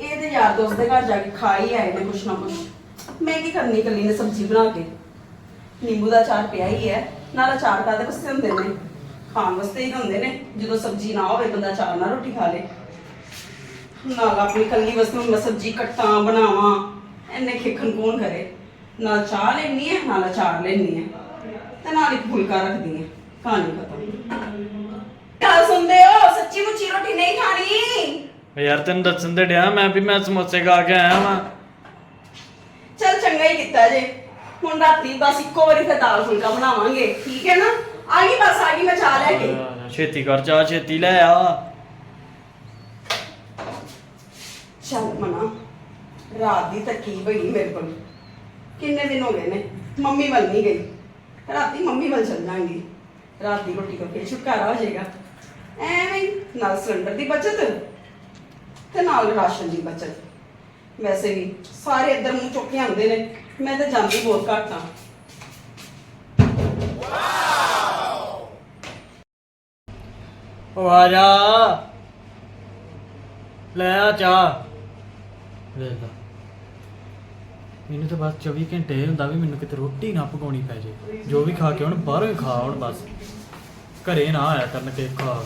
ਇਹ ਤੇ ਯਾਰ ਦੋਸਤ ਦੇ ਘਰ ਜਾ ਕੇ ਖਾ ਹੀ ਆਏ ਨੇ ਕੁਛ ਨਾ ਕੁਛ। ਮੈਂ ਕੀ ਕਰਨੀ ਕੱਲੀ ਨੇ ਸਬਜ਼ੀ ਬਣਾ ਕੇ? ਨਿੰਬੂ ਦਾ ਅਚਾਰ ਪਿਆ ਹੀ ਹੈ, ਨਾਲ ਅਚਾਰ ਕਾਦੇ ਵਾਸਤੇ ਹੁੰਦੇ ਨੇ। ਖਾਣ ਵਾਸਤੇ ਹੀ ਹੁੰਦੇ ਨੇ, ਜਦੋਂ ਸਬਜ਼ੀ ਨਾ ਹੋਵੇ, ਬੰਦਾ ਅਚਾਰ ਨਾਲ ਰੋਟੀ ਖਾ ਲੇ। ਨਾਲ ਆਪਣੀ ਕੱਲੀ ਵਾਸਤੇ ਮੈਂ ਸਬਜ਼ੀ ਕੱਟਾਂ, ਬਣਾਵਾਂ ਐਨੇ ਖੇਖਣ ਕੌਣ ਕਰੇ? ਨਾਲ ਚਾਹ ਲੈਣੀ ਹੈ, ਨਾਲ ਚਾਰ ਲੈਣੀ ਹੈ, ਤੇ ਨਾਲ ਇੱਕ ਫੁਲਕਾ ਰੱਖਦੀ ਹੈ, ਕਹਾਣੀ ਖਤਮ। ਗੱਲ ਸੁਣਦੇ ਹੋ, ਸੱਚੀ ਮੁੱਚੀ ਰੋਟੀ ਨਹੀਂ ਖਾਣੀ? ਯਾਰ ਤੈਨੂੰ ਦੱਸਣ ਤੇ ਡਿਆ ਮੈਂ ਵੀ ਮੈਂ ਸਮੋਸੇ ਖਾ ਕੇ ਆਇਆ ਵਾਂ। ਚਲ ਚੰਗਾ ਹੀ ਕੀਤਾ ਜੇ। ਹੁਣ ਰਾਤੀ ਬਸ ਇੱਕੋ ਵਾਰੀ ਫਿਰ ਦਾਲ ਫੁਲਕਾ ਬਣਾਵਾਂਗੇ ਠੀਕ ਹੈ ਨਾ? ਆ ਗਈ ਬਸ ਆ ਗਈ ਮੈਂ ਚਾਹ ਲੈ ਕੇ। ਛੇਤੀ ਕਰ ਚਾਹ ਛੇਤੀ ਲੈ ਆ। ਚੱਲ ਮਨਾ ਰਾਤ ਦੀ ਤੱਕੀ ਬਈ ਮੇਰੇ ਕੋਲ। ਕਿੰਨੇ ਦਿਨ ਹੋ ਗਏ ਨੇ ਮੰਮੀ ਵੱਲ ਨਹੀਂ ਗਈ। ਰਾਤੀ ਮੰਮੀ ਵੱਲ ਚੱਲ ਜਾਾਂਗੀ ਰਾਤ ਦੀ ਰੋਟੀ ਤੋਂ ਫਿਰ ਛੁਟਕਾਰਾ ਹੋ ਜਾਏਗਾ। ਐਵੇਂ ਹੀ ਨਾਲ ਸਿਲੰਡਰ ਦੀ ਬਚਤ। ਤੇ ਨਾਲ ਰਾਸ਼ਨ ਦੀ ਬਚਤ। ਵੈਸੇ ਵੀ ਸਾਰੇ ਇੱਧਰ ਮੂੰਹ ਚੁੱਕ ਕੇ ਆਉਂਦੇ ਨੇ, ਮੈਂ ਤਾਂ ਜਾਂਦੀ ਬਹੁਤ ਘੱਟ ਹਾਂ। ਉਹ ਆ। ਜਾ ਲੈ ਆ ਚਾਹ। ਵੇਖ ਲਾ। ਮੈਨੂੰ ਤਾਂ ਬਸ 24 ਘੰਟੇ ਇਹ ਹੁੰਦਾ ਵੀ ਮੈਨੂੰ ਕਿਤੇ ਰੋਟੀ ਨਾ ਪਕਾਉਣੀ ਪੈ ਜੇ। ਜੋ ਵੀ ਖਾ ਕੇ ਹੁਣ ਬਾਹਰੋਂ ਹੀ ਖਾ ਹੁਣ ਬਸ। ਘਰੇ ਨਾ ਆਇਆ ਕਰਨ ਕੇ ਖਾ।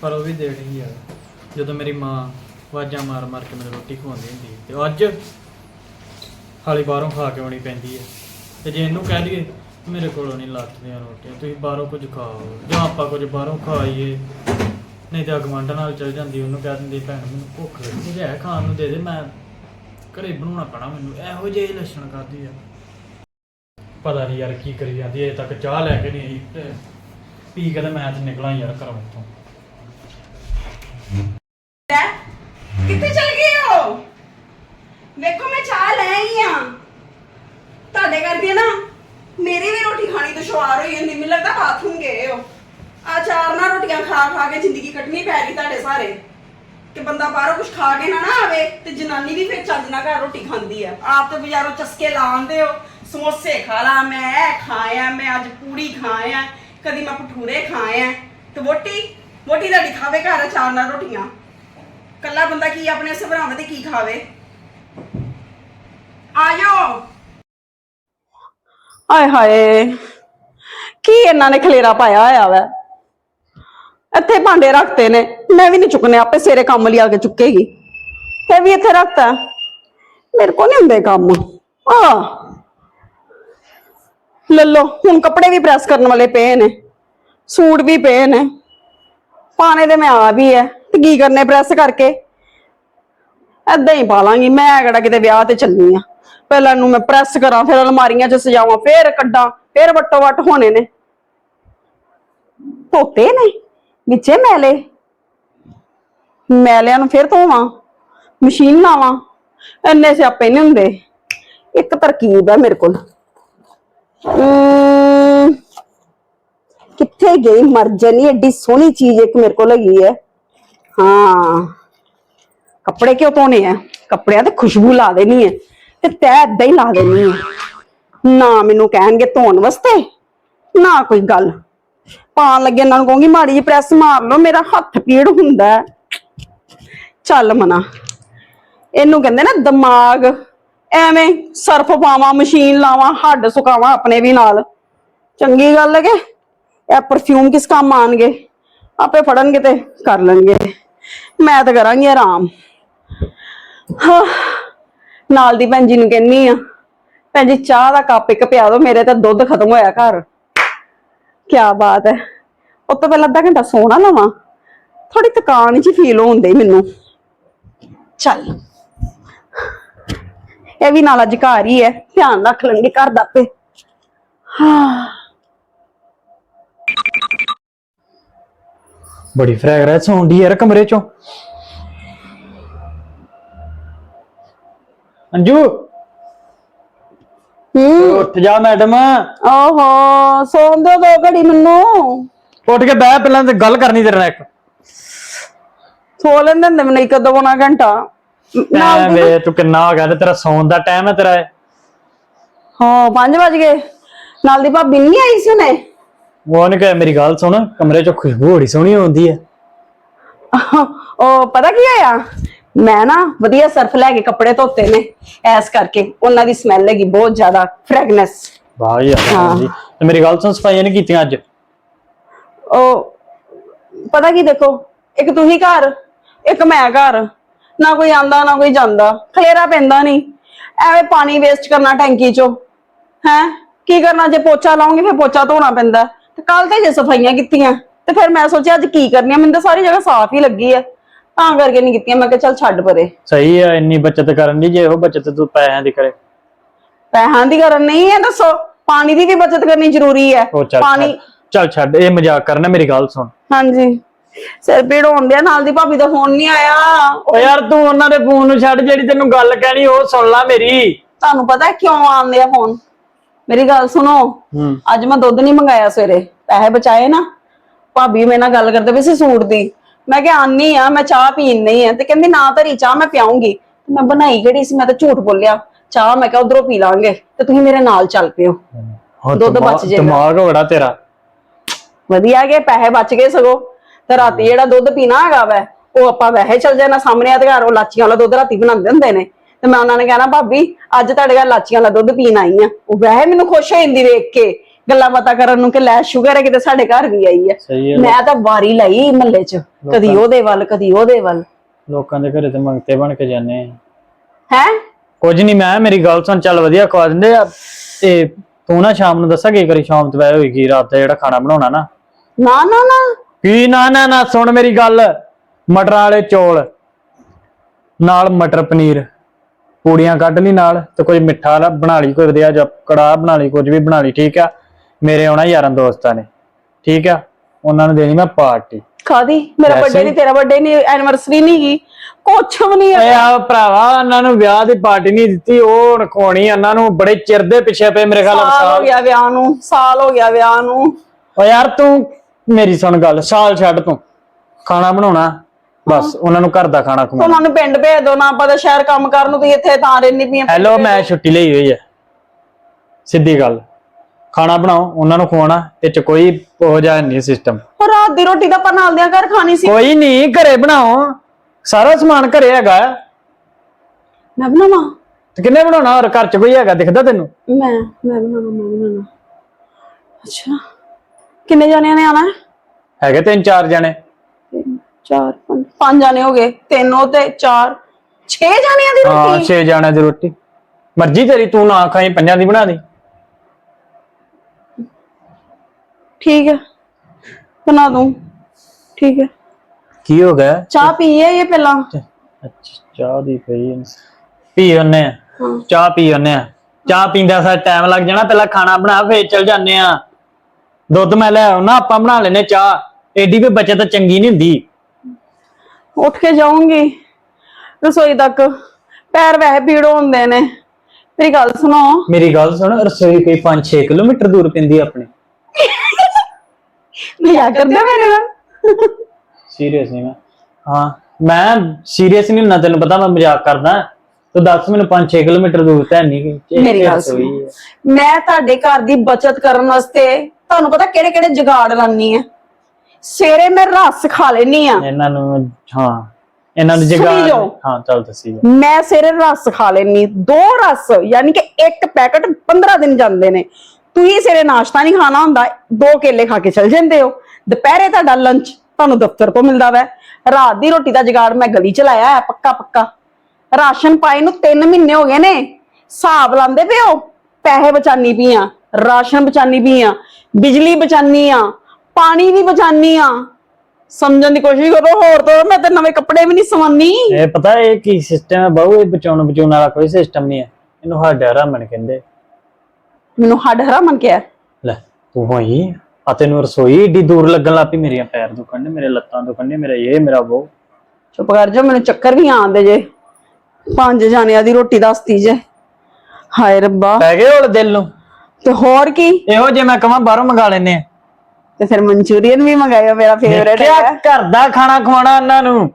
ਪਰ ਉਹ ਵੀ ਦੇਣੀ ਆ। ਜਦੋਂ ਮੇਰੀ ਮਾਂ ਵਾਜਾਂ ਮਾਰ ਮਾਰ ਕੇ ਮੈਨੂੰ ਰੋਟੀ ਖਵਾਉਂਦੀ ਹੁੰਦੀ ਸੀ, ਤੇ ਅੱਜ ਹਾਲੀ ਬਾਹਰੋਂ ਖਾ ਕੇ ਆਉਣੀ ਪੈਂਦੀ ਹੈ। ਤੇ ਜੇ ਇਹਨੂੰ ਕਹਿ ਲਈਏ ਮੇਰੇ ਕੋਲੋਂ ਨਹੀਂ ਲੱਥਦੀਆਂ ਰੋਟੀਆਂ, ਤੁਸੀਂ ਬਾਹਰੋਂ ਕੁਝ ਖਾਓ ਜਾਂ ਆਪਾਂ ਕੁਝ ਬਾਹਰੋਂ ਖਾਈਏ, ਨਹੀਂ ਤੇ ਅਗਮੰਡ ਨਾਲ ਚਲ ਜਾਂਦੀ, ਉਹਨੂੰ ਕਹਿ ਦਿੰਦੀ, ਭੈਣ, ਮੈਨੂੰ ਭੁੱਖ ਲੱਗੀ ਹੈ ਖਾਣ ਨੂੰ ਦੇ ਦੇ, ਮੈਂ ਘਰੇ ਬਣਾਉਣਾ ਪੈਣਾ ਮੈਨੂੰ। ਇਹੋ ਜਿਹੇ ਲੱਛਣ ਕਰਦੀ ਆ। ਪਤਾ ਨਹੀਂ ਯਾਰ ਕੀ ਕਰੀ ਜਾਂਦੀ ਹੈ ਅਜੇ ਤੱਕ ਚਾਹ ਲੈ ਕੇ ਨਹੀਂ ਆਈ, ਤੇ ਪੀ ਕੇ ਤੇ ਮੈਂ ਤੇ ਨਿਕਲਾਂ ਯਾਰ ਘਰੋਂ ਇੱਥੋਂ। ਲੈ, ਕਿੱਥੇ ਚਲ ਗਏ ਹੋ? ਵੇਖੋ, ਮੈਂ ਚਾਹ ਲੈ ਆਈ ਆ। ਤੁਹਾਡੇ ਕਰਕੇ ਨਾ, ਮੇਰੀ ਵੀ ਰੋਟੀ ਖਾਣੀ ਦੁਸ਼ਵਾਰ ਹੋਈ ਜਾਂਦੀ, ਮੈਨੂੰ ਲੱਗਦਾ ਬਾਥਰੂਮ ਗਏ ਹੋ। ਆ ਚਾਰ ਨਾ ਰੋਟੀਆਂ ਖਾ ਖਾ ਕੇ ਜ਼ਿੰਦਗੀ ਕੱਟਣੀ ਪੈ ਗਈ ਤੁਹਾਡੇ ਸਾਰੇ। ਕਿ ਬੰਦਾ ਬਾਹਰੋਂ ਕੁਝ ਖਾ ਕੇ ਨਾ ਨਾ ਆਵੇ, ਤੇ ਜਨਾਨੀ ਵੀ ਫਿਰ ਚੱਜ ਨਾਲ ਘਰ ਰੋਟੀ ਖਾਂਦੀ ਆ। ਆਪ ਤੇ ਬਾਜ਼ਾਰੋਂ ਚਸਕੇ ਲਾਉਂਦੇ ਹੋ, ਸਮੋਸੇ ਖਾ ਲਾ ਮੈਂ ਇਹ ਖਾਇਆ ਮੈਂ, ਅੱਜ ਪੂੜੀ ਖਾਇਆ, ਕਦੀ ਮੈਂ ਭਟੂਰੇ ਖਾਇਆ, ਤੇ ਵੋਟੀ ਵੋਟੀ ਤੁਹਾਡੀ ਖਾਵੇ ਘਰ ਚਾਰ ਨਾਲ ਰੋਟੀਆਂ। ਕੱਲਾ ਬੰਦਾ ਕੀ ਆਪਣੇ ਸਭਰਾਵਾਂ ਤੇ ਕੀ ਖਾਵੇ? ਆਜੋ ਹਾਏ ਹਾਏ, ਕੀ ਇਹਨਾਂ ਨੇ ਖਲੇਰਾ ਪਾਇਆ ਹੋਇਆ ਵੈ? ਇੱਥੇ ਭਾਂਡੇ ਰੱਖਤੇ ਨੇ, ਮੈਂ ਵੀ ਨਹੀਂ ਚੁੱਕਨੇ ਆਪੇ ਸਵੇਰੇ ਕੰਮ ਲਈ ਆ ਕੇ ਚੁੱਕੇਗੀ। ਇਹ ਵੀ ਇੱਥੇ ਰੱਖਤਾ। ਮੇਰੇ ਕੋਲ ਨਹੀਂ ਹੁੰਦੇ ਕੰਮ। ਆ। ਲੈ ਲੋ ਹੁਣ ਕੱਪੜੇ ਵੀ ਪ੍ਰੈਸ ਕਰਨ ਵਾਲੇ ਪਏ ਨੇ, ਸੂਟ ਵੀ ਪਏ ਨੇ। ਪਾਣੇ ਦੇ ਮੈਂ ਆ ਵੀ ਹੈ ਕੀ ਕਰਨੇ ਪ੍ਰੈਸ ਕਰਕੇ? ਏਦਾਂ ਹੀ ਪਾ ਲਾਂਗੀ ਮੈਂ ਕਿਹੜਾ ਕਿਤੇ ਵਿਆਹ ਤੇ ਚੱਲਨੀ ਆ। ਪਹਿਲਾਂ ਇਹਨੂੰ ਮੈਂ ਪ੍ਰੈਸ ਕਰਾਂ ਫਿਰ ਅਲਮਾਰੀਆਂ 'ਚ ਸਜਾਵਾਂ ਫਿਰ ਕੱਢਾਂ ਫਿਰ ਵੱਟੋ ਵੱਟ ਹੋਣੇ ਨੇ। ਧੋਤੇ ਨੇ? ਵਿੱਚੇ ਮੈਲੇ? ਮੈਲਿਆਂ ਨੂੰ ਫਿਰ ਧੋਵਾਂ ਮਸ਼ੀਨ ਲਾਵਾਂ ਇੰਨੇ ਸਿਆਪੇ ਨਹੀਂ ਹੁੰਦੇ। ਇੱਕ ਤਰਕੀਬ ਹੈ ਮੇਰੇ ਕੋਲ। ਅਮ, ਕਿੱਥੇ ਗਈ? ਮਰ ਜਾਨੀ ਐਡੀ ਸੋਹਣੀ ਚੀਜ਼ ਇੱਕ ਮੇਰੇ ਕੋਲ ਹੈਗੀ ਹੈ। ਹਾਂ। ਕੱਪੜੇ ਕਿਉਂ ਧੋਣੇ ਆ? ਕੱਪੜਿਆਂ ਤੇ ਖੁਸ਼ਬੂ ਲਾ ਦੇਣੀ ਹੈ ਤੇ ਤੈ ਏਦਾਂ ਹੀ ਲਾ ਦੇਣੀ ਹੈ ਨਾ ਮੈਨੂੰ ਕਹਿਣਗੇ ਧੋਣ ਵਾਸਤੇ, ਨਾ ਕੋਈ ਗੱਲ। ਪਾਣ ਲੱਗੇ ਇਹਨਾਂ ਨੂੰ ਕਹੂੰਗੀ, ਮਾੜੀ ਜੀ ਪ੍ਰੈਸ ਮਾਰ ਲਓ, ਮੇਰਾ ਹੱਥ ਪੀੜ ਹੁੰਦਾ ਹੈ। ਚੱਲ ਮਨਾ। ਇਹਨੂੰ ਕਹਿੰਦੇ ਨਾ ਦਿਮਾਗ, ਐਵੇਂ ਸਰਫ ਪਾਵਾਂ, ਮਸ਼ੀਨ ਲਾਵਾਂ, ਹੱਡ ਸੁਕਾਵਾਂ ਆਪਣੇ ਵੀ ਨਾਲ। ਚੰਗੀ ਗੱਲ ਹੈ ਕਿ ਇਹ ਪਰਫਿਊਮ ਕਿਸ ਕੰਮ ਆਣਗੇ ਆਪੇ ਫੜਨਗੇ ਤੇ ਕਰ ਲੈਣਗੇ। ਮੈਂ ਤਾਂ ਕਰਾਂਗੀ ਆਰਾਮ। ਨਾਲ ਦੀ ਭੈਣ ਜੀ ਨੂੰ ਕਹਿੰਨੀ ਆ, ਭੈਣ ਜੀ ਚਾਹ ਦਾ ਕੱਪ ਇੱਕ ਪਿਆ ਦਿਓ, ਮੇਰੇ ਤਾਂ ਦੁੱਧ ਖਤਮ ਹੋਇਆ ਘਰ। ਕੀ ਬਾਤ ਹੈ। ਉਸ ਤੋਂ ਪਹਿਲਾਂ ਅੱਧਾ ਘੰਟਾ ਸੋਣਾ ਲਵਾਂ ਥੋੜੀ ਥਕਾਨ ਜਿਹੀ ਫੀਲ ਹੁੰਦੀ ਮੈਨੂੰ। ਚੱਲ। ਇਹ ਵੀ ਨਾਲ ਅੱਜ ਘਰ ਹੀ ਹੈ, ਧਿਆਨ ਰੱਖ ਲੈਣਗੇ ਘਰ ਦਾ ਆਪੇ। ਹਾਂ। ਬੜੀ ਫ੍ਰੈਗਰੈਂਸ ਹੁੰਦੀ ਯਾਰ ਕਮਰੇ ਚੋਂ। ਅੰਜੂ। ਹੂੰ। ਉੱਠ ਜਾ ਮੈਡਮ ਓਹੋ ਸੌਣ ਦਿਓ ਦੋ ਘੜੀ ਮੈਨੂੰ। ਉੱਠ ਕੇ ਬਹਿ ਪਹਿਲਾਂ ਤੇ ਗੱਲ ਕਰਨੀ ਤੇਰੇ ਨਾਲ ਇੱਕ। ਸੋ ਲੈਂਦੇ ਹੁੰਦੇ ਮੈਨੂੰ ਇੱਕ ਦੋ ਪੌਣਾ ਘੰਟਾ। ਦੀ ਵੇ ਤੂੰ ਕਿੰਨਾ ਹੋ ਗਿਆ ਤੇ ਤੇਰਾ ਸੌਣ ਦਾ ਟਾਈਮ ਹੈ ਤੇਰਾ ਇਹ। ਹਾਂ 5 ਵਜ ਗਏ। ਨਾਲ ਦੀ ਭਾਬੀ ਨਹੀਂ ਆਈ ਸੀ ਨੇ ਉਹ ਨੇ ਕਿਹਾ ਮੇਰੀ ਗੱਲ ਸੁਣ ਕਮਰੇ ਚੋਂ ਖੁਸ਼ਬੂ ਬੜੀ ਸੋਹਣੀ ਆਉਂਦੀ ਹੈ ਉਹ ਪਤਾ ਕੀ ਹੋਇਆ? ਮੈਂ ਨਾ ਵਧੀਆ ਸਰਫ ਲੈ ਕੇ ਕੱਪੜੇ ਧੋਤੇ ਨੇ ਐਸ ਕਰਕੇ ਉਹਨਾਂ ਦੀ ਸਮੈਲ ਹੈਗੀ ਬਹੁਤ ਜ਼ਿਆਦਾ ਫ੍ਰੈਗਨੈਂਸ ਵਾਹ ਯਾਰ। ਜੀ। ਤੇ ਮੇਰੀ ਗੱਲ ਸੁਣ ਸਫਾਈਆਂ ਨਹੀਂ ਕੀਤੀਆਂ ਅੱਜ? ਉਹ ਪਤਾ ਕੀ ਦੇਖੋ ਇੱਕ ਤੁਸੀਂ ਘਰ ਇੱਕ ਮੈਂ ਘਰ। ਨਾ ਕੋਈ ਆਂਦਾ ਨਾ ਕੋਈ ਜਾਂਦਾ। ਖਲੇਰਾ ਪੈਂਦਾ ਨਹੀਂ। ਐਵੇਂ ਪਾਣੀ ਵੇਸਟ ਕਰਨਾ ਟੈਂਕੀ ਚੋਂ। ਹੈ? ਕੀ ਕਰਨਾ? ਜੇ ਪੋਚਾ ਲਾਉਂਗੇ ਫਿਰ ਪੋਚਾ ਧੋਣਾ ਪੈਂਦਾ। ਤੇ ਕੱਲ ਤੇ ਜੇ ਸਫਾਈਆਂ ਕੀਤੀਆਂ ਤੇ ਫਿਰ ਮੈਂ ਸੋਚਿਆ ਅੱਜ ਕੀ ਕਰਨੀ ਆ? ਮੈਨੂੰ ਤਾਂ ਸਾਰੀ ਜਗ੍ਹਾ ਸਾਫ਼ ਹੀ ਲੱਗੀ ਆ। ਤਾਂ ਕਰਕੇ ਨਹੀਂ ਕੀਤੀਆਂ। ਮੈਂ ਕਿਹਾ ਚੱਲ ਛੱਡ ਪਰੇ। ਸਹੀ ਆ ਇੰਨੀ ਬੱਚਤ ਕਰਨ ਦੀ ਜੇ ਉਹ ਬੱਚਤ ਤੂੰ ਪੈਸਿਆਂ ਦੀ ਕਰੇ। ਪੈਸਿਆਂ ਦੀ ਕਰਨ ਨਹੀਂ ਹੈ ਦੱਸੋ। ਪਾਣੀ ਦੀ ਵੀ ਬਚਤ ਕਰਨੀ ਜ਼ਰੂਰੀ ਹੈ ਉਹ ਚੱਲ ਪਾਣੀ। ਚੱਲ ਛੱਡ ਇਹ ਮਜ਼ਾਕ ਕਰਨਾ ਮੇਰੀ ਗੱਲ ਸੁਣ। ਹਾਂਜੀ। ਸਿਰ ਪੀੜ ਹੋਣ ਡਿਆ ਨਾਲ ਦੀ ਭਾਬੀ ਦਾ ਫੋਨ ਨਹੀਂ ਆਇਆ। ਓ ਯਾਰ ਤੂੰ ਉਹਨਾਂ ਦੇ ਫੋਨ ਨੂੰ ਛੱਡ ਜਿਹੜੀ ਤੈਨੂੰ ਗੱਲ ਕਹਿਣੀ ਉਹ ਸੁਣ ਲੈ ਮੇਰੀ। ਤੁਹਾਨੂੰ ਪਤਾ ਕਿਉਂ ਆਉਂਦੇ ਆ ਫੋਨ? ਮੇਰੀ ਗੱਲ ਸੁਣੋ। ਹੂੰ। ਅੱਜ ਮੈਂ ਦੁੱਧ ਨਹੀਂ ਮੰਗਾਇਆ ਸਵੇਰੇ। ਪੈਸੇ ਬਚਾਏ ਨਾ। ਭਾਬੀ ਮੇਰੇ ਨਾਲ ਗੱਲ ਕਰਦੇ ਪਈ ਸੀ ਸੂਟ ਦੀ। ਮੈਂ ਕਿਹਾ ਆਨੀ ਆ ਮੈਂ ਚਾਹ ਪੀਣ ਨਹੀਂ ਆ। ਤੇ ਕਹਿੰਦੀ ਨਾ ਧਰੀ ਚਾਹ ਮੈਂ ਪਿਆਉਂਗੀ। ਮੈਂ ਬਣਾਈ ਕਿਹੜੀ ਸੀ? ਮੈਂ ਤਾਂ ਝੂਠ ਬੋਲਿਆ। ਚਾਹ ਮੈਂ ਕਿਹਾ ਉਧਰੋਂ ਪੀ ਲਾਂਗੇ। ਤੇ ਤੁਸੀਂ ਮੇਰੇ ਨਾਲ ਚੱਲ ਪਿਓ। ਦੁੱਧ ਬਚ ਜਾਏਗਾ। ਦਿਮਾਗ ਬੜਾ ਤੇਰਾ। ਵਧੀਆ ਗਏ ਪੈਸੇ ਬਚ ਗਏ ਸਗੋ। ਤੇ ਰਾਤੀ ਜਿਹੜਾ ਦੁੱਧ ਪੀਣਾ ਹੈਗਾ ਵੈ ਉਹ ਆਪਾਂ ਵੈਸੇ ਚੱਲ ਜਾਣਾ। ਸਾਹਮਣੇ ਆ ਤੇ ਘਰ ਉਹ ਲਾਚੀਆਂ ਵਾਲਾ ਦੁੱਧ ਰਾਤੀ ਬਣਾਉਂਦੇ ਹੁੰਦੇ ਨੇ। ਤੇ ਮੈਂ ਉਹਨਾਂ ਨੇ ਕਹਿਣਾ ਭਾਬੀ ਅੱਜ ਤੁਹਾਡੇ ਘਰ ਲਾਚੀਆਂ ਵਾਲਾ ਦੁੱਧ ਪੀਣ ਆਈ ਆ। ਉਹ ਵੈਸੇ ਮੈਨੂੰ ਖੁਸ਼ ਹੋ ਜਾਂਦੀ ਵੇਖ ਕੇ ਗੱਲਾਂ ਬਾਤਾਂ ਕਰਨ ਨੂੰ ਕਿ ਲੈ ਸ਼ੂਗਰ ਹੈ ਕਿਤੇ ਸਾਡੇ ਘਰ ਵੀ ਆਈ ਸਹੀ ਹੈ। ਮੈਂ ਤਾਂ ਵਾਰੀ ਲਈ ਮਹੱਲੇ 'ਚ ਕਦੀ ਉਹਦੇ ਵੱਲ ਕਦੀ ਉਹਦੇ ਵੱਲ। ਲੋਕਾਂ ਦੇ ਘਰੇ ਤੇ ਮੰਗਤੇ ਬਣ ਕੇ ਜਾਂਦੇ ਆ। ਹੈ? ਕੁਝ ਨਹੀਂ ਮੈਂ ਮੇਰੀ ਗੱਲ ਸੁਣ ਚੱਲ ਵਧੀਆ ਖਵਾ ਦਿੰਦੇ ਆ। ਤੇ ਤੂੰ ਨਾ ਸ਼ਾਮ ਨੂੰ ਦੱਸਾਂ ਕੀ ਕਰੀ ਸ਼ਾਮ ਤੋਂ ਵੈ ਹੋਏਗੀ ਰਾਤ ਦਾ ਜਿਹੜਾ ਖਾਣਾ ਬਣਾਉਣਾ ਨਾ। ਨਾ ਨਾ ਨਾ। ਕੀ ਨਾ ਨਾ ਨਾ ਸੁਣ ਮੇਰੀ ਗੱਲ। ਮਟਰਾਂ ਵਾਲੇ ਚੌਲ ਨਾਲ ਮਟਰ ਪਨੀਰ। ਪੂੜੀਆਂ ਕੱਢ ਲਈ ਨਾਲ ਤੇ ਕੁਝ ਮਿੱਠਾ ਬਣਾ ਲਈ ਕੋਈ ਵਧੀਆ ਜਿਹਾ ਕੜਾਹ ਬਣਾ ਲਈ ਕੁਝ ਵੀ ਬਣਾ ਲਈ ਠੀਕ ਆ? ਮੇਰੇ ਆਉਣਾ ਯਾਰਾਂ ਦੋਸਤਾਂ ਨੇ ਠੀਕ ਆ? ਉਹਨਾਂ ਨੂੰ ਦੇਣੀ ਮੈਂ ਪਾਰਟੀ। ਖਾਦੀ ਮੇਰਾ ਵੈਸੇ ਬਰਥਡੇ ਹੀ- ਨਹੀਂ ਤੇਰਾ ਬਰਥਡੇ ਨਹੀਂ ਐਨੀਵਰਸਰੀ ਨਹੀਂ ਗਈ ਕੁਛ ਵੀ ਨਹੀਂ ਓਏ ਆ ਭਰਾਵਾ ਉਹਨਾਂ ਨੂੰ ਵਿਆਹ ਦੀ ਪਾਰਟੀ ਨਹੀਂ ਦਿੱਤੀ ਉਹ ਰਖਾਉਣੀ ਉਹਨਾਂ ਨੂੰ ਬੜੇ ਚਿਰ ਦੇ ਪਿੱਛੇ ਪਏ ਮੇਰੇ ਖਿਆਲ ਸਾਲ ਹੋ ਸਾਲ ਗਿਆ ਵਿਆਹ ਨੂੰ ਸਾਲ ਹੋ ਗਿਆ ਵਿਆਹ ਨੂੰ। ਓ ਯਾਰ ਤੂੰ ਮੇਰੀ ਸੁਣ ਗੱਲ ਸਾਲ ਛੱਡ ਤੂੰ। ਖਾਣਾ ਬਣਾਉਣਾ ਬਸ ਉਹਨਾਂ ਨੂੰ ਘਰ ਦਾ ਖਾਣਾ ਖਵਾਉਣਾ। ਉਹਨਾਂ ਨੂੰ ਪਿੰਡ ਭੇਜ ਦੋ ਨਾ ਪਤਾ ਸ਼ਹਿਰ ਕੰਮ ਕਰਨ ਨੂੰ ਤੁਸੀਂ ਇੱਥੇ ਤਾਂ ਰਹਿੰਦੀ ਪਈਆਂ ਹੈਲੋ ਮੈਂ ਛੁੱਟੀ ਲਈ ਹੋਈ ਹੈ ਸਿੱਧੀ ਗੱਲ। ਖਾਣਾ ਬਣਾਓ ਉਹਨਾਂ ਨੂੰ ਖਵਾਉਣਾ ਇਹ ਚ ਕੋਈ ਹੋ ਜਾ ਨਹੀਂ ਸਿਸਟਮ ਪਰ ਰਾਤ ਦੀ ਰੋਟੀ ਤਾਂ ਆਪਾਂ ਨਾਲ ਦਿਆਂ ਘਰ ਖਾਣੀ ਸੀ। ਕੋਈ ਨਹੀਂ ਘਰੇ ਬਣਾਓ। ਸਾਰਾ ਸਮਾਨ ਘਰੇ ਹੈਗਾ। ਮੈਂ ਬਣਾਵਾਂ? ਤੇ ਕਿੰਨੇ ਬਣਾਉਣਾ? ਹੋਰ ਘਰ ਚ ਕੋਈ ਹੈਗਾ? ਦਿਖਦਾ ਤੈਨੂੰ? ਮੈਂ ਮੈਂ ਬਣਾਉਣਾ ਮੈਂ ਬਣਾਉਣਾ ਅੱਛਾ। ਕਿੰਨੇ ਜਾਣਿਆਂ ਨੇ ਆਣਾ ਹੈਗੇ ਤਿੰਨ ਚਾਰ ਜਣੇ। ਤਿੰਨ, ਚਾਰ ਪੰਜ ਪੰਜ ਜਾਣੇ ਹੋ ਗਏ ਤਿੰਨ ਤੇ ਚਾਰ ਛੇ ਜਾਣਿਆਂ ਦੀ ਹਾਂ ਰੋਟੀ 6 ਜਾਣਿਆਂ ਦੀ ਰੋਟੀ। ਮਰਜ਼ੀ ਤੇਰੀ ਤੂੰ ਨਾ ਖਾਈ ਪੰਜਾਂ ਦੀ ਬਣਾ ਦੇ। ਠੀਕ ਹੈ ਬਣਾ ਦੂੰ। ਠੀਕ ਹੈ। ਕੀ ਹੋ ਗਿਆ? ਚਾਹ ਪੀਏ ਇਹ ਪਹਿਲਾਂ। ਅੱਛਾ ਚਾਹ ਦੀ ਪਈ ਪੀ ਉਹਨੇ ਹਾਂ। ਚਾਹ ਪੀ ਉਹਨੇ ਚਾਹ ਪੀਂਦਾ ਸਾ ਟਾਈਮ ਲੱਗ ਜਾਣਾ ਪਹਿਲਾਂ ਖਾਣਾ ਬਣਾ ਫੇਰ ਚਲ ਜਾਂਦੇ ਆ ਦੁੱਧ ਮੈਂ ਲੈ ਆਉਣਾ ਆਪਾਂ ਬਣਾ ਲੈਨੇ ਚਾਹ। ਏਡੀ ਵੀ ਬੱਚਤ ਚੰਗੀ ਨਹੀਂ ਹੁੰਦੀ। ਉੱਠ ਕੇ ਜਾਊਂਗੀ। ਰਸੋਈ ਤੱਕ। ਪੈਰ ਵੈਸੇ ਪੀੜ ਹੁੰਦੇ ਨੇ। ਮੇਰੀ ਗੱਲ ਸੁਣੋ। ਮੇਰੀ ਗੱਲ ਸੁਣ ਰਸੋਈ ਕੋਈ 5-6 ਕਿਲੋਮੀਟਰ ਦੂਰ ਪੈਂਦੀ ਆਪਣੀ। ਮਜ਼ਾਕ ਕਰਦੇ ਹੋ ਮੇਰੇ ਨਾਲ? ਸੀਰੀਅਸ ਨਹੀਂ ਮੈਂ। ਹਾਂ ਮੈਂ ਸੀਰੀਅਸ ਨਹੀਂ ਹੁੰਦਾ ਤੈਨੂੰ ਪਤਾ ਮੈਂ ਮਜ਼ਾਕ ਕਰਦਾ। ਤੂੰ ਦੱਸ ਮੈਨੂੰ 5-6 ਕਿਲੋਮੀਟਰ ਦੂਰ ਤਾਂ ਨਹੀਂ ਮੇਰੀ ਗੱਲ ਸੁਣੋ। ਮੈਂ ਤੁਹਾਡੇ ਘਰ ਦੀ ਬਚਤ ਕਰਨ ਵਾਸਤੇ ਤੁਹਾਨੂੰ ਪਤਾ ਕਿਹੜੇ ਕਿਹੜੇ ਜੁਗਾੜ ਲਾਨੀ ਆ। ਸਵੇਰੇ ਮੈਂ ਰਸ ਖਾ ਲੈਣੀ ਆ। ਇਹਨਾਂ ਨੂੰ ਹਾਂ ਇਹਨਾਂ ਨੂੰ ਜਗਾ ਸੁਣੀ ਜਾਓ। ਹਾਂ ਚੱਲ ਦੱਸੀ ਜਾ। ਮੈਂ ਸਵੇਰੇ ਰਸ ਖਾ ਲੈਣੀ ਦੋ ਰਸ ਯਾਨੀ ਕਿ ਇੱਕ ਪੈਕਟ 15 ਦਿਨ ਜਾਂਦੇ ਨੇ। ਤੁਸੀਂ ਸਵੇਰੇ ਨਾਸ਼ਤਾ ਨਹੀਂ ਖਾਣਾ ਹੁੰਦਾ ਦੋ ਕੇਲੇ ਖਾ ਕੇ ਚਲ ਜਾਂਦੇ ਹੋ। ਦੁਪਹਿਰੇ ਤੁਹਾਡਾ ਲੰਚ ਤੁਹਾਨੂੰ ਦਫ਼ਤਰ ਤੋਂ ਮਿਲਦਾ ਵੈ। ਰਾਤ ਦੀ ਰੋਟੀ ਦਾ ਜੁਗਾੜ ਮੈਂ ਗਲੀ ਚ ਲਾਇਆ ਹੈ ਪੱਕਾ ਪੱਕਾ। ਰਾਸ਼ਨ ਪਾਏ ਨੂੰ 3 ਮਹੀਨੇ ਹੋ ਗਏ ਨੇ। ਹਿਸਾਬ ਲਾਉਂਦੇ ਪਿਓ ਪੈਸੇ ਬਚਾਨੀ ਪਈਆਂ ਰਾਸ਼ਨ ਬਚਾਨੀ ਪਈਆਂ ਬਿਜਲੀ ਬਚਾਨੀ ਆ। ਪਾਣੀ ਵੀ ਬਚਾਨੀ ਆ। ਸਮਝਣ ਦੀ ਕੋਸ਼ਿਸ਼ ਕਰੋ ਹੋਰ ਤਾਂ ਮੈਂ ਤੇ ਨਵੇਂ ਕੱਪੜੇ ਵੀ ਨਹੀਂ ਸਵਾਨੀ। ਇਹ ਪਤਾ ਇਹ ਕੀ ਸਿਸਟਮ ਹੈ ਬਾਹੂ ਇਹ ਬਚਾਉਣ ਬਚਾਉਣ ਵਾਲਾ ਕੋਈ ਸਿਸਟਮ ਨਹੀਂ ਹੈ ਇਹਨੂੰ ਹੱਡ ਹਰਾਮਣ ਕਹਿੰਦੇ। ਮੈਨੂੰ ਹੱਡ ਹਰਾਮਨ ਕਿਹਾ। ਲੈ ਤੂੰ ਹੋਈ ਆ। ਤੈਨੂੰ ਰਸੋਈ ਏਡੀ ਦੂਰ ਲੱਗਣ ਲੱਪੀ ਮੇਰੀਆਂ ਪੈਰ ਦੁਖਣ ਨੇ ਮੇਰੇ ਲੱਤਾਂ ਦੁਖਣ ਨੇ ਮੇਰਾ ਇਹ ਮੇਰਾ ਉਹ। ਚੁੱਪ ਕਰ ਜਾ ਮੈਨੂੰ ਚੱਕਰ ਵੀ ਆਉਂਦੇ ਜੇ। ਪੰਜ ਜਾਣਿਆਂ ਦੀ ਰੋਟੀ ਦੱਸਤੀ ਜੇ। ਹਾਏ ਰੱਬਾ। ਪੈ ਗਏ ਹੁਣ ਦਿਲ ਨੂੰ। ਤੇ ਹੋਰ ਕੀ? ਇਹੋ ਜੇ ਮੈਂ ਕਹਾਂ ਬਾਹਰੋਂ ਮੰਗਾ ਲੈਨੇ ਆ। ਤੇ ਫਿਰ ਮਨਚੂਰੀਅਨ ਵੀ ਮੰਗਾਇਆ ਮੇਰਾ ਫੇਵਰੇਟ ਕਿਆ ਹੈ ਘਰ ਦਾ ਖਾਣਾ ਖਵਾਉਣਾ ਇਹਨਾਂ ਨੂੰ।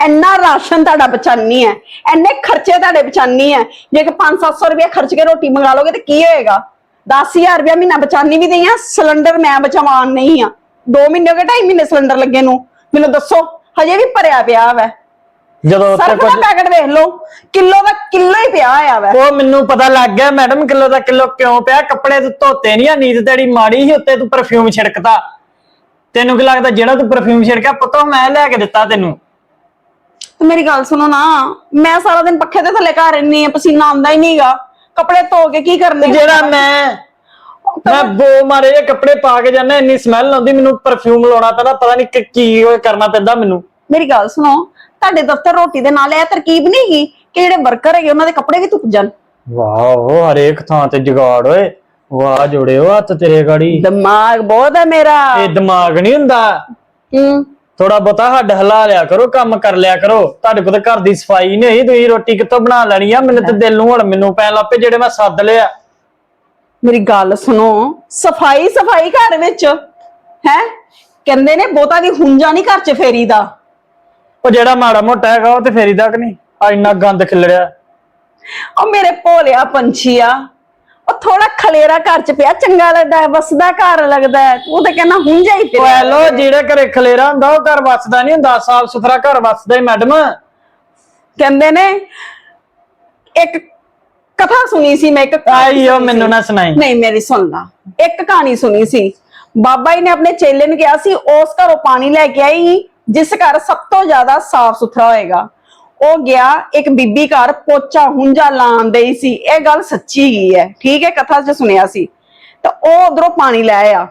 ਇੰਨਾ ਰਾਸ਼ਨ ਤੁਹਾਡਾ ਬਚਾਨੀ ਹੈ ਇੰਨੇ ਖਰਚੇ ਤੁਹਾਡੇ ਬਚਾਨੀ ਹੈ। ਜੇ ਕਿ 5-700 ਰੁਪਏ ਖਰਚ ਕੇ ਰੋਟੀ ਮੰਗਾ ਲੋਗੇ ਤੇ ਕੀ ਹੋਏਗਾ? 10000 ਰੁਪਏ ਮਹੀਨਾ ਬਚਾਨੀ ਵੀ ਨਹੀਂ ਆ ਸਿਲੰਡਰ ਮੈਂ ਬਚਾਵਾਨ ਨਹੀਂ ਆ। 2 ਮਹੀਨੇ ਹੋ ਗਏ 2.5 ਮਹੀਨੇ ਸਿਲੰਡਰ ਲੱਗੇ ਨੂੰ। ਮੈਨੂੰ ਦੱਸੋ ਹਜੇ ਵੀ ਭਰਿਆ ਪਿਆ ਵਾ। ਜਦੋਂ ਉੱਥੇ ਸਰਫ ਕੁਝ ਪੈਕਟ ਵੇਖ ਲਓ ਕਿਲੋ ਦਾ ਕਿਲੋ ਹੀ ਪਿਆ ਆ ਵਾ। ਉਹ ਮੈਨੂੰ ਪਤਾ ਲੱਗ ਗਿਆ ਮੈਡਮ ਕਿਲੋ ਦਾ ਕਿਲੋ ਕਿਉਂ ਪਿਆ? ਕੱਪੜੇ ਤੂੰ ਧੋਤੇ ਨਹੀਂ ਆ ਨੀਂਦ ਤੇਰੀ ਮਾੜੀ ਸੀ ਉੱਤੇ ਤੂੰ ਪਰਫਿਊਮ ਛਿੜਕਤਾ। ਤੈਨੂੰ ਕੀ ਲੱਗਦਾ ਜਿਹੜਾ ਤੂੰ ਪਰਫਿਊਮ ਛਿੜਕਿਆ ਪਤਾ ਮੈਂ ਲੈ ਕੇ ਦਿੱਤਾ ਤੈਨੂੰ? ਤੇ ਮੇਰੀ ਗੱਲ ਸੁਣੋ ਨਾ ਮੈਂ ਸਾਰਾ ਦਿਨ ਪੱਖੇ ਦੇ ਥੱਲੇ ਘਰ ਰਹਿੰਦੀ ਆ ਪਸੀਨਾ ਆਉਂਦਾ ਹੀ ਨਹੀਂਗਾ ਕੱਪੜੇ ਧੋ ਕੇ ਕੀ ਕਰਨੇ ਜਿਹੜਾ ਮੈਂ ਮੈਂ ਬੋ ਮਾਰੇ ਜਿਹੇ ਕੱਪੜੇ ਪਾ ਕੇ ਜਾਂਦਾ ਇੰਨੀ ਸਮੈਲ ਆਉਂਦੀ ਮੈਨੂੰ ਪਰਫਿਊਮ ਲਾਉਣਾ ਪੈਂਦਾ ਪਤਾ ਨਹੀਂ ਕਿ ਕਰਨਾ ਪੈਂਦਾ ਮੈਨੂੰ। ਮੇਰੀ ਗੱਲ ਸੁਣੋ ਤੁਹਾਡੇ ਦਫ਼ਤਰ ਰੋਟੀ ਦੇ ਨਾਲ ਇਹ ਤਰਕੀਬ ਨਹੀਂ ਹੈਗੀ ਕਿ ਜਿਹੜੇ ਵਰਕਰ ਹੈਗੇ ਉਹਨਾਂ ਦੇ ਕੱਪੜੇ ਵੀ ਧੁੱਪ ਜਾਣ। ਵਾਹ ਹਰੇਕ ਥਾਂ ਤੇ ਜੁਗਾੜ ਓਏ। ਵਾਹ ਜੋੜਿਓ ਹੱਥ ਤੇਰੇ ਗਾੜੀ। ਦਿਮਾਗ ਬਹੁਤ ਹੈ ਮੇਰਾ। ਇਹ ਦਿਮਾਗ ਨਹੀਂ ਹੁੰਦਾ। ਹੂੰ। ਥੋੜਾ ਬਹੁਤਾ ਹੱਡ ਹਿਲਾ ਲਿਆ ਕਰੋ ਕੰਮ ਕਰ ਲਿਆ ਕਰੋ। ਤੁਹਾਡੇ ਕੋਲ ਤਾਂ ਘਰ ਦੀ ਸਫ਼ਾਈ ਨਹੀਂ ਹੋਈ ਤੁਸੀਂ ਰੋਟੀ ਕਿੱਥੋਂ ਬਣਾ ਲੈਣੀ ਆ? ਮੈਨੂੰ ਤੇ ਦਿਲ ਨੂੰ ਹੁਣ ਮੈਨੂੰ ਪੈਣ ਲੱਪੇ ਜਿਹੜੇ ਮੈਂ ਸੱਦ ਲਿਆ। ਮੇਰੀ ਗੱਲ ਸੁਣੋ ਸਫ਼ਾਈ ਸਫ਼ਾਈ ਘਰ ਵਿੱਚ। ਹੈ? ਕਹਿੰਦੇ ਨੇ ਬਹੁਤਾ ਵੀ ਹੁੰਜਾ ਨਹੀਂ ਘਰ ਚ ਫੇਰੀ ਦਾ ਉਹ ਜਿਹੜਾ ਮਾੜਾ ਮੋਟਾ ਹੈਗਾ ਉਹ ਤੇ ਫੇਰੀ ਤੱਕ ਨਹੀਂ? ਆ ਇੰਨਾ ਗੰਦ ਖਿਲੜਿਆ ਉਹ ਮੇਰੇ ਭੋਲਿਆ ਪੰਛੀ ਆ। ਉਹ ਥੋੜਾ ਖਲੇਰਾ ਘਰ ਚ ਪਿਆ ਚੰਗਾ ਲੱਗਦਾ ਹੈ ਵਸਦਾ ਘਰ ਲੱਗਦਾ ਹੈ। ਤੂੰ ਤਾਂ ਕਹਿੰਦਾ ਹੁੰਜਾ ਹੀ ਓਏ ਪਿਆ ਲੋ ਜਿਹੜੇ ਘਰੇ ਖਲੇਰਾ ਹੁੰਦਾ ਉਹ ਘਰ ਵਸਦਾ ਨਹੀਂ ਹੁੰਦਾ। ਸਾਫ਼ ਸੁਥਰਾ ਘਰ ਵਸਦਾ ਹੀ ਮੈਡਮ। ਕਹਿੰਦੇ ਨੇ ਇੱਕ ਕਥਾ ਸੁਣੀ ਸੀ ਮੈਂ ਇੱਕ ਆਈ ਉਹ ਮੈਨੂੰ। ਨਾ ਸੁਣਾਈ। ਨਹੀਂ ਮੇਰੀ ਸੁਣ ਲਾ। ਇੱਕ ਕਹਾਣੀ ਸੁਣੀ ਸੀ। ਬਾਬਾ ਜੀ ਨੇ ਆਪਣੇ ਚੇਲੇ ਨੂੰ ਕਿਹਾ ਸੀ ਉਸ ਘਰੋਂ ਪਾਣੀ ਲੈ ਕੇ ਆਈ। ਜਿਸ ਘਰ ਸਭ ਤੋਂ ਜ਼ਿਆਦਾ ਸਾਫ਼ ਸੁਥਰਾ ਹੋਏਗਾ। ਉਹ ਗਿਆ ਇੱਕ ਬੀਬੀ ਘਰ ਪੋਚਾ ਹੁੰਜਾ ਲਾਉਣ ਦੇਈ ਸੀ। ਇਹ ਗੱਲ ਸੱਚੀ ਹੀ ਹੈ। ਠੀਕ ਹੈ, ਕਥਾ 'ਚ ਸੁਣਿਆ ਸੀ। ਤਾਂ ਉਹ ਉਧਰੋਂ ਪਾਣੀ ਲੈ ਆ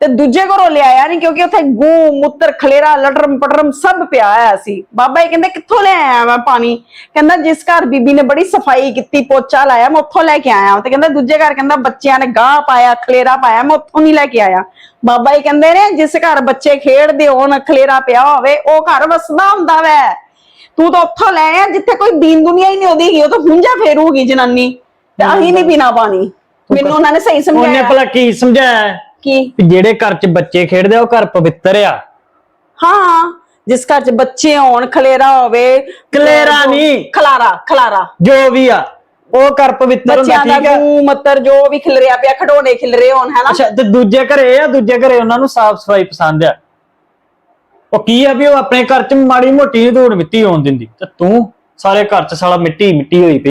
ਤੇ ਦੂਜੇ ਘਰੋਂ ਲਿਆਇਆ ਨਹੀਂ ਕਿਉਂਕਿ ਉੱਥੇ ਗੂ ਮੁੱਤਰ ਖਲੇਰਾ ਲਟਰਮ ਪਟਰਮ ਸਭ ਪਿਆ ਹੋਇਆ ਸੀ। ਬਾਬਾ ਜੀ ਕਹਿੰਦੇ ਕਿੱਥੋਂ ਲੈ ਆਇਆ ਮੈਂ ਪਾਣੀ? ਕਹਿੰਦਾ ਜਿਸ ਘਰ ਬੀਬੀ ਨੇ ਬੜੀ ਸਫ਼ਾਈ ਕੀਤੀ ਪੋਚਾ ਲਾਇਆ ਮੈਂ ਉੱਥੋਂ ਲੈ ਕੇ ਆਇਆ ਤੇ ਕਹਿੰਦਾ ਦੂਜੇ ਘਰ ਕਹਿੰਦਾ ਬੱਚਿਆਂ ਨੇ ਗਾਹ ਪਾਇਆ ਖਲੇਰਾ ਪਾਇਆ ਮੈਂ ਉੱਥੋਂ ਨਹੀਂ ਲੈ ਕੇ ਆਇਆ। ਬਾਬਾ ਜੀ ਕਹਿੰਦੇ ਨੇ ਜਿਸ ਘਰ ਬੱਚੇ ਖੇਡਦੇ ਹੋਣ ਖਲੇਰਾ ਪਿਆ ਹੋਵੇ ਉਹ ਘਰ ਵਸਦਾ ਹੁੰਦਾ ਵੈ। ਤੂੰ ਤਾਂ ਉੱਥੋਂ ਲੈ ਆ ਜਿੱਥੇ ਕੋਈ ਦੀਨ ਦੁਨੀਆ ਹੀ ਨਹੀਂ ਉਹਦੀ ਉਹ ਤਾਂ ਹੁੰਜਾ ਫੇਰੂਗੀ ਜਨਾਨੀ। ਤੇ ਅਸੀਂ ਨਹੀਂ ਪੀਣਾ ਪਾਣੀ। ਮੈਨੂੰ ਉਹਨਾਂ ਨੇ ਸਹੀ ਉਹਨੇ ਸਮਝਾਇਆ ਭਲਾ ਕੀ ਸਮਝਾਇਆ? ਕਿ? ਵੀ ਜਿਹੜੇ ਘਰ 'ਚ ਬੱਚੇ ਖੇਡਦੇ ਆ ਉਹ ਘਰ ਪਵਿੱਤਰ ਆ। ਹਾਂ ਜਿਸ ਘਰ ਚ ਬੱਚੇ ਹੋਣ ਖਲੇਰਾ ਹੋਵੇ ਖਲੇਰਾ ਨਹੀਂ। ਖਲਾਰਾ ਖਲਾਰਾ। ਜੋ ਵੀ ਆ ਉਹ ਘਰ ਪਵਿੱਤਰ ਹੁੰਦਾ ਬੱਚਿਆਂ ਦਾ ਠੀਕ ਆ? ਗੂ ਮੱਤਰ ਜੋ ਵੀ ਖਿਲਰਿਆ ਪਿਆ ਖਡੋਣੇ ਖਿਲਰੇ ਹੋਣ ਹੈਨਾ ਅੱਛਾ ਤੇ ਦੂਜੇ ਘਰੇ ਆ ਦੂਜੇ ਘਰੇ ਉਹਨਾਂ ਨੂੰ ਸਾਫ਼ ਸਫ਼ਾਈ ਪਸੰਦ ਆ। ਉਹ ਕੀ ਆ ਵੀ ਉਹ ਆਪਣੇ ਘਰ 'ਚ ਮਾੜੀ ਮੋਟੀ ਨਹੀਂ ਧੂੜ ਮਿੱਟੀ ਹੋਣ ਦਿੰਦੀ। ਤੇ ਤੂੰ ਸਾਰੇ ਘਰ 'ਚ ਸਾਲਾ ਮਿੱਟੀ ਮਿੱਟੀ ਹੋਈ ਪਈ।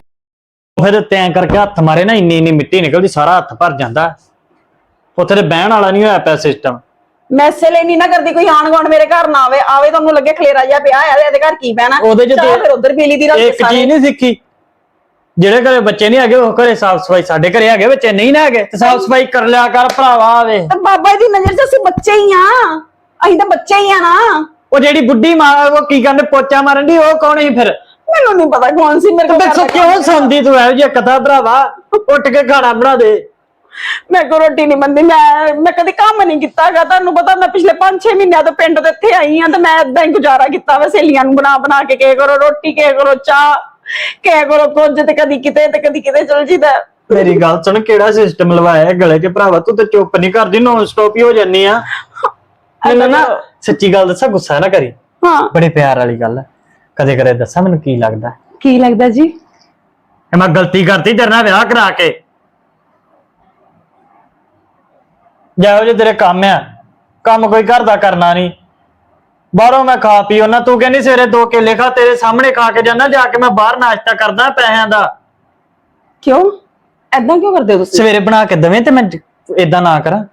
ਫਿਰ ਤੈਂ ਕਰਕੇ ਹੱਥ ਮਾਰੇ ਨਾ ਇੰਨੀ ਇੰਨੀ ਮਿੱਟੀ ਨਿਕਲਦੀ ਸਾਰਾ ਹੱਥ ਭਰ ਜਾਂਦਾ। ਉੱਥੇ ਤੇ ਬਹਿਣ ਵਾਲਾ ਨਹੀਂ ਹੋਇਆ ਪਿਆ ਸਿਸਟਮ ਮੈਂ ਇਸੇ ਲਈ ਨਹੀਂ ਨਾ ਕਰਦੀ ਕੋਈ ਆਣ ਗਾਣ ਮੇਰੇ ਘਰ ਨਾ ਆਵੇ ਆਵੇ ਤੁਹਾਨੂੰ ਲੱਗੇ ਖਲੇਰਾ ਜਿਹਾ ਪਿਆ ਹੈ ਇਹਦੇ ਘਰ ਕੀ ਬਹਿਣਾ। ਉਹਦੇ ਚ ਤੇ- ਫਿਰ ਉਧਰ ਪੀਲੀ ਦੀ ਰਲ ਇੱਕ ਚੀਜ਼ ਨਹੀਂ ਸਿੱਖੀ। ਜਿਹੜੇ ਘਰੇ ਬੱਚੇ ਨਹੀਂ ਹੈਗੇ ਉਹ ਘਰੇ ਸਾਫ਼ ਸਫ਼ਾਈ ਸਾਡੇ ਘਰੇ ਹੈਗੇ ਬੱਚੇ ਨਹੀਂ ਨਾ ਹੈਗੇ ਤੇ ਸਾਫ਼ ਸਫ਼ਾਈ ਕਰ ਲਿਆ ਕਰ ਭਰਾਵਾ ਵੇ ਤੇ ਬਾਬਾ ਜੀ ਦੀ ਨਜ਼ਰ 'ਚ ਅਸੀਂ ਬੱਚੇ ਹੀ ਆ। ਅਸੀਂ ਤਾਂ ਬੱਚੇ ਹੀ ਆ ਨਾ। ਉਹ ਜਿਹੜੀ ਬੁੱਢੀ ਮਾਂ ਉਹ ਕੀ ਕਹਿੰਦੇ ਪੋਚਾ ਮਾਰਨ ਦੀ ਉਹ ਕੌਣ ਸੀ ਫਿਰ? ਮੈਨੂੰ ਨਹੀਂ ਪਤਾ ਕੌਣ ਸੀ ਮੇਰੇ ਕੋਲ ਤੇ ਕਿਉਂ ਸੁਣਦੀ ਤੂੰ ਇਹੋ ਜਿਹੀ ਕਥਾ ਭਰਾਵਾ? ਉੱਠ ਕੇ ਖਾਣਾ ਬਣਾ ਦੇ। ਮੈਂ ਕੋ ਰੋਟੀ ਨਹੀਂ ਬੰਦੀ ਮੈਂ ਮੈਂ ਕਦੇ ਕੰਮ ਨਹੀਂ ਕੀਤਾਗਾ ਤੁਹਾਨੂੰ ਪਤਾ ਮੈਂ ਪਿਛਲੇ 5-6 ਮਹੀਨਿਆਂ ਤੋਂ ਪਿੰਡ ਦੇ ਇੱਥੇ ਆਈ ਆ ਤੇ ਮੈਂ ਇਦਾਂ ਹੀ ਗੁਜ਼ਾਰਾ ਕੀਤਾ ਵਾ ਸਹੇਲੀਆਂ ਨੂੰ ਬਣਾ ਬਣਾ ਕੇ ਕੇ ਕਰੋ ਰੋਟੀ ਕੇ ਕਰੋ ਚਾਹ ਕੇ ਕਰੋ ਕੁਝ ਤੇ ਕਦੀ ਕਿਤੇ ਤੇ ਕਦੀ ਕਿਤੇ ਚਲ ਜੀਦਾ। ਮੇਰੀ ਗੱਲ ਸੁਣ ਕਿਹੜਾ ਸਿਸਟਮ ਲਵਾਇਆ ਹੈ ਗਲੇ 'ਚ ਭਰਾਵਾ? ਤੂੰ ਤੇ ਚੁੱਪ ਨਹੀਂ ਕਰਦੀ ਨੌਨ ਸਟਾਪ ਹੀ ਹੋ ਜੰਨੀ ਆ। ਮੈਨੂੰ ਨਾ ਸੱਚੀ ਗੱਲ ਦੱਸਾਂ ਗੁੱਸਾ ਨਾ ਕਰੀ। ਹਾਂ। ਬੜੇ ਪਿਆਰ ਵਾਲੀ ਗੱਲ ਹੈ ਕਦੇ ਕਦੇ ਦੱਸਾਂ ਮੈਨੂੰ ਕੀ ਲੱਗਦਾ? ਕੀ ਲੱਗਦਾ ਜੀ? ਕਿ ਮੈਂ ਗਲਤੀ ਕਰਤੀ ਤੇਰੇ ਨਾਲ ਵਿਆਹ ਕਰਾ ਕੇ। ਜਾਓ ਜੇ ਤੇਰੇ ਕੰਮ ਆ ਕੰਮ ਕੋਈ ਘਰ ਦਾ ਕਰਨਾ ਨਹੀਂ। ਬਾਹਰੋਂ ਮੈਂ ਖਾ ਪੀ ਉਹਨਾਂ ਤੂੰ ਕਹਿੰਦੀ ਸਵੇਰੇ ਦੋ ਕੇਲੇ ਖਾ ਤੇਰੇ ਸਾਹਮਣੇ ਖਾ ਕੇ ਜਾਣਾ ਜਾ ਕੇ ਮੈਂ ਬਾਹਰ ਨਾਸ਼ਤਾ ਕਰਦਾ ਪੈਸਿਆਂ ਦਾ। ਕਿਉਂ? ਐਦਾਂ ਕਿਉਂ ਕਰਦੇ ਹੋ ਤੁਸੀਂ? ਸਵੇਰੇ ਬਣਾ ਕੇ ਦਵੇਂ ਤੇ ਮੈਂ ਇਦਾਂ ਨਾ ਕਰਾਂ।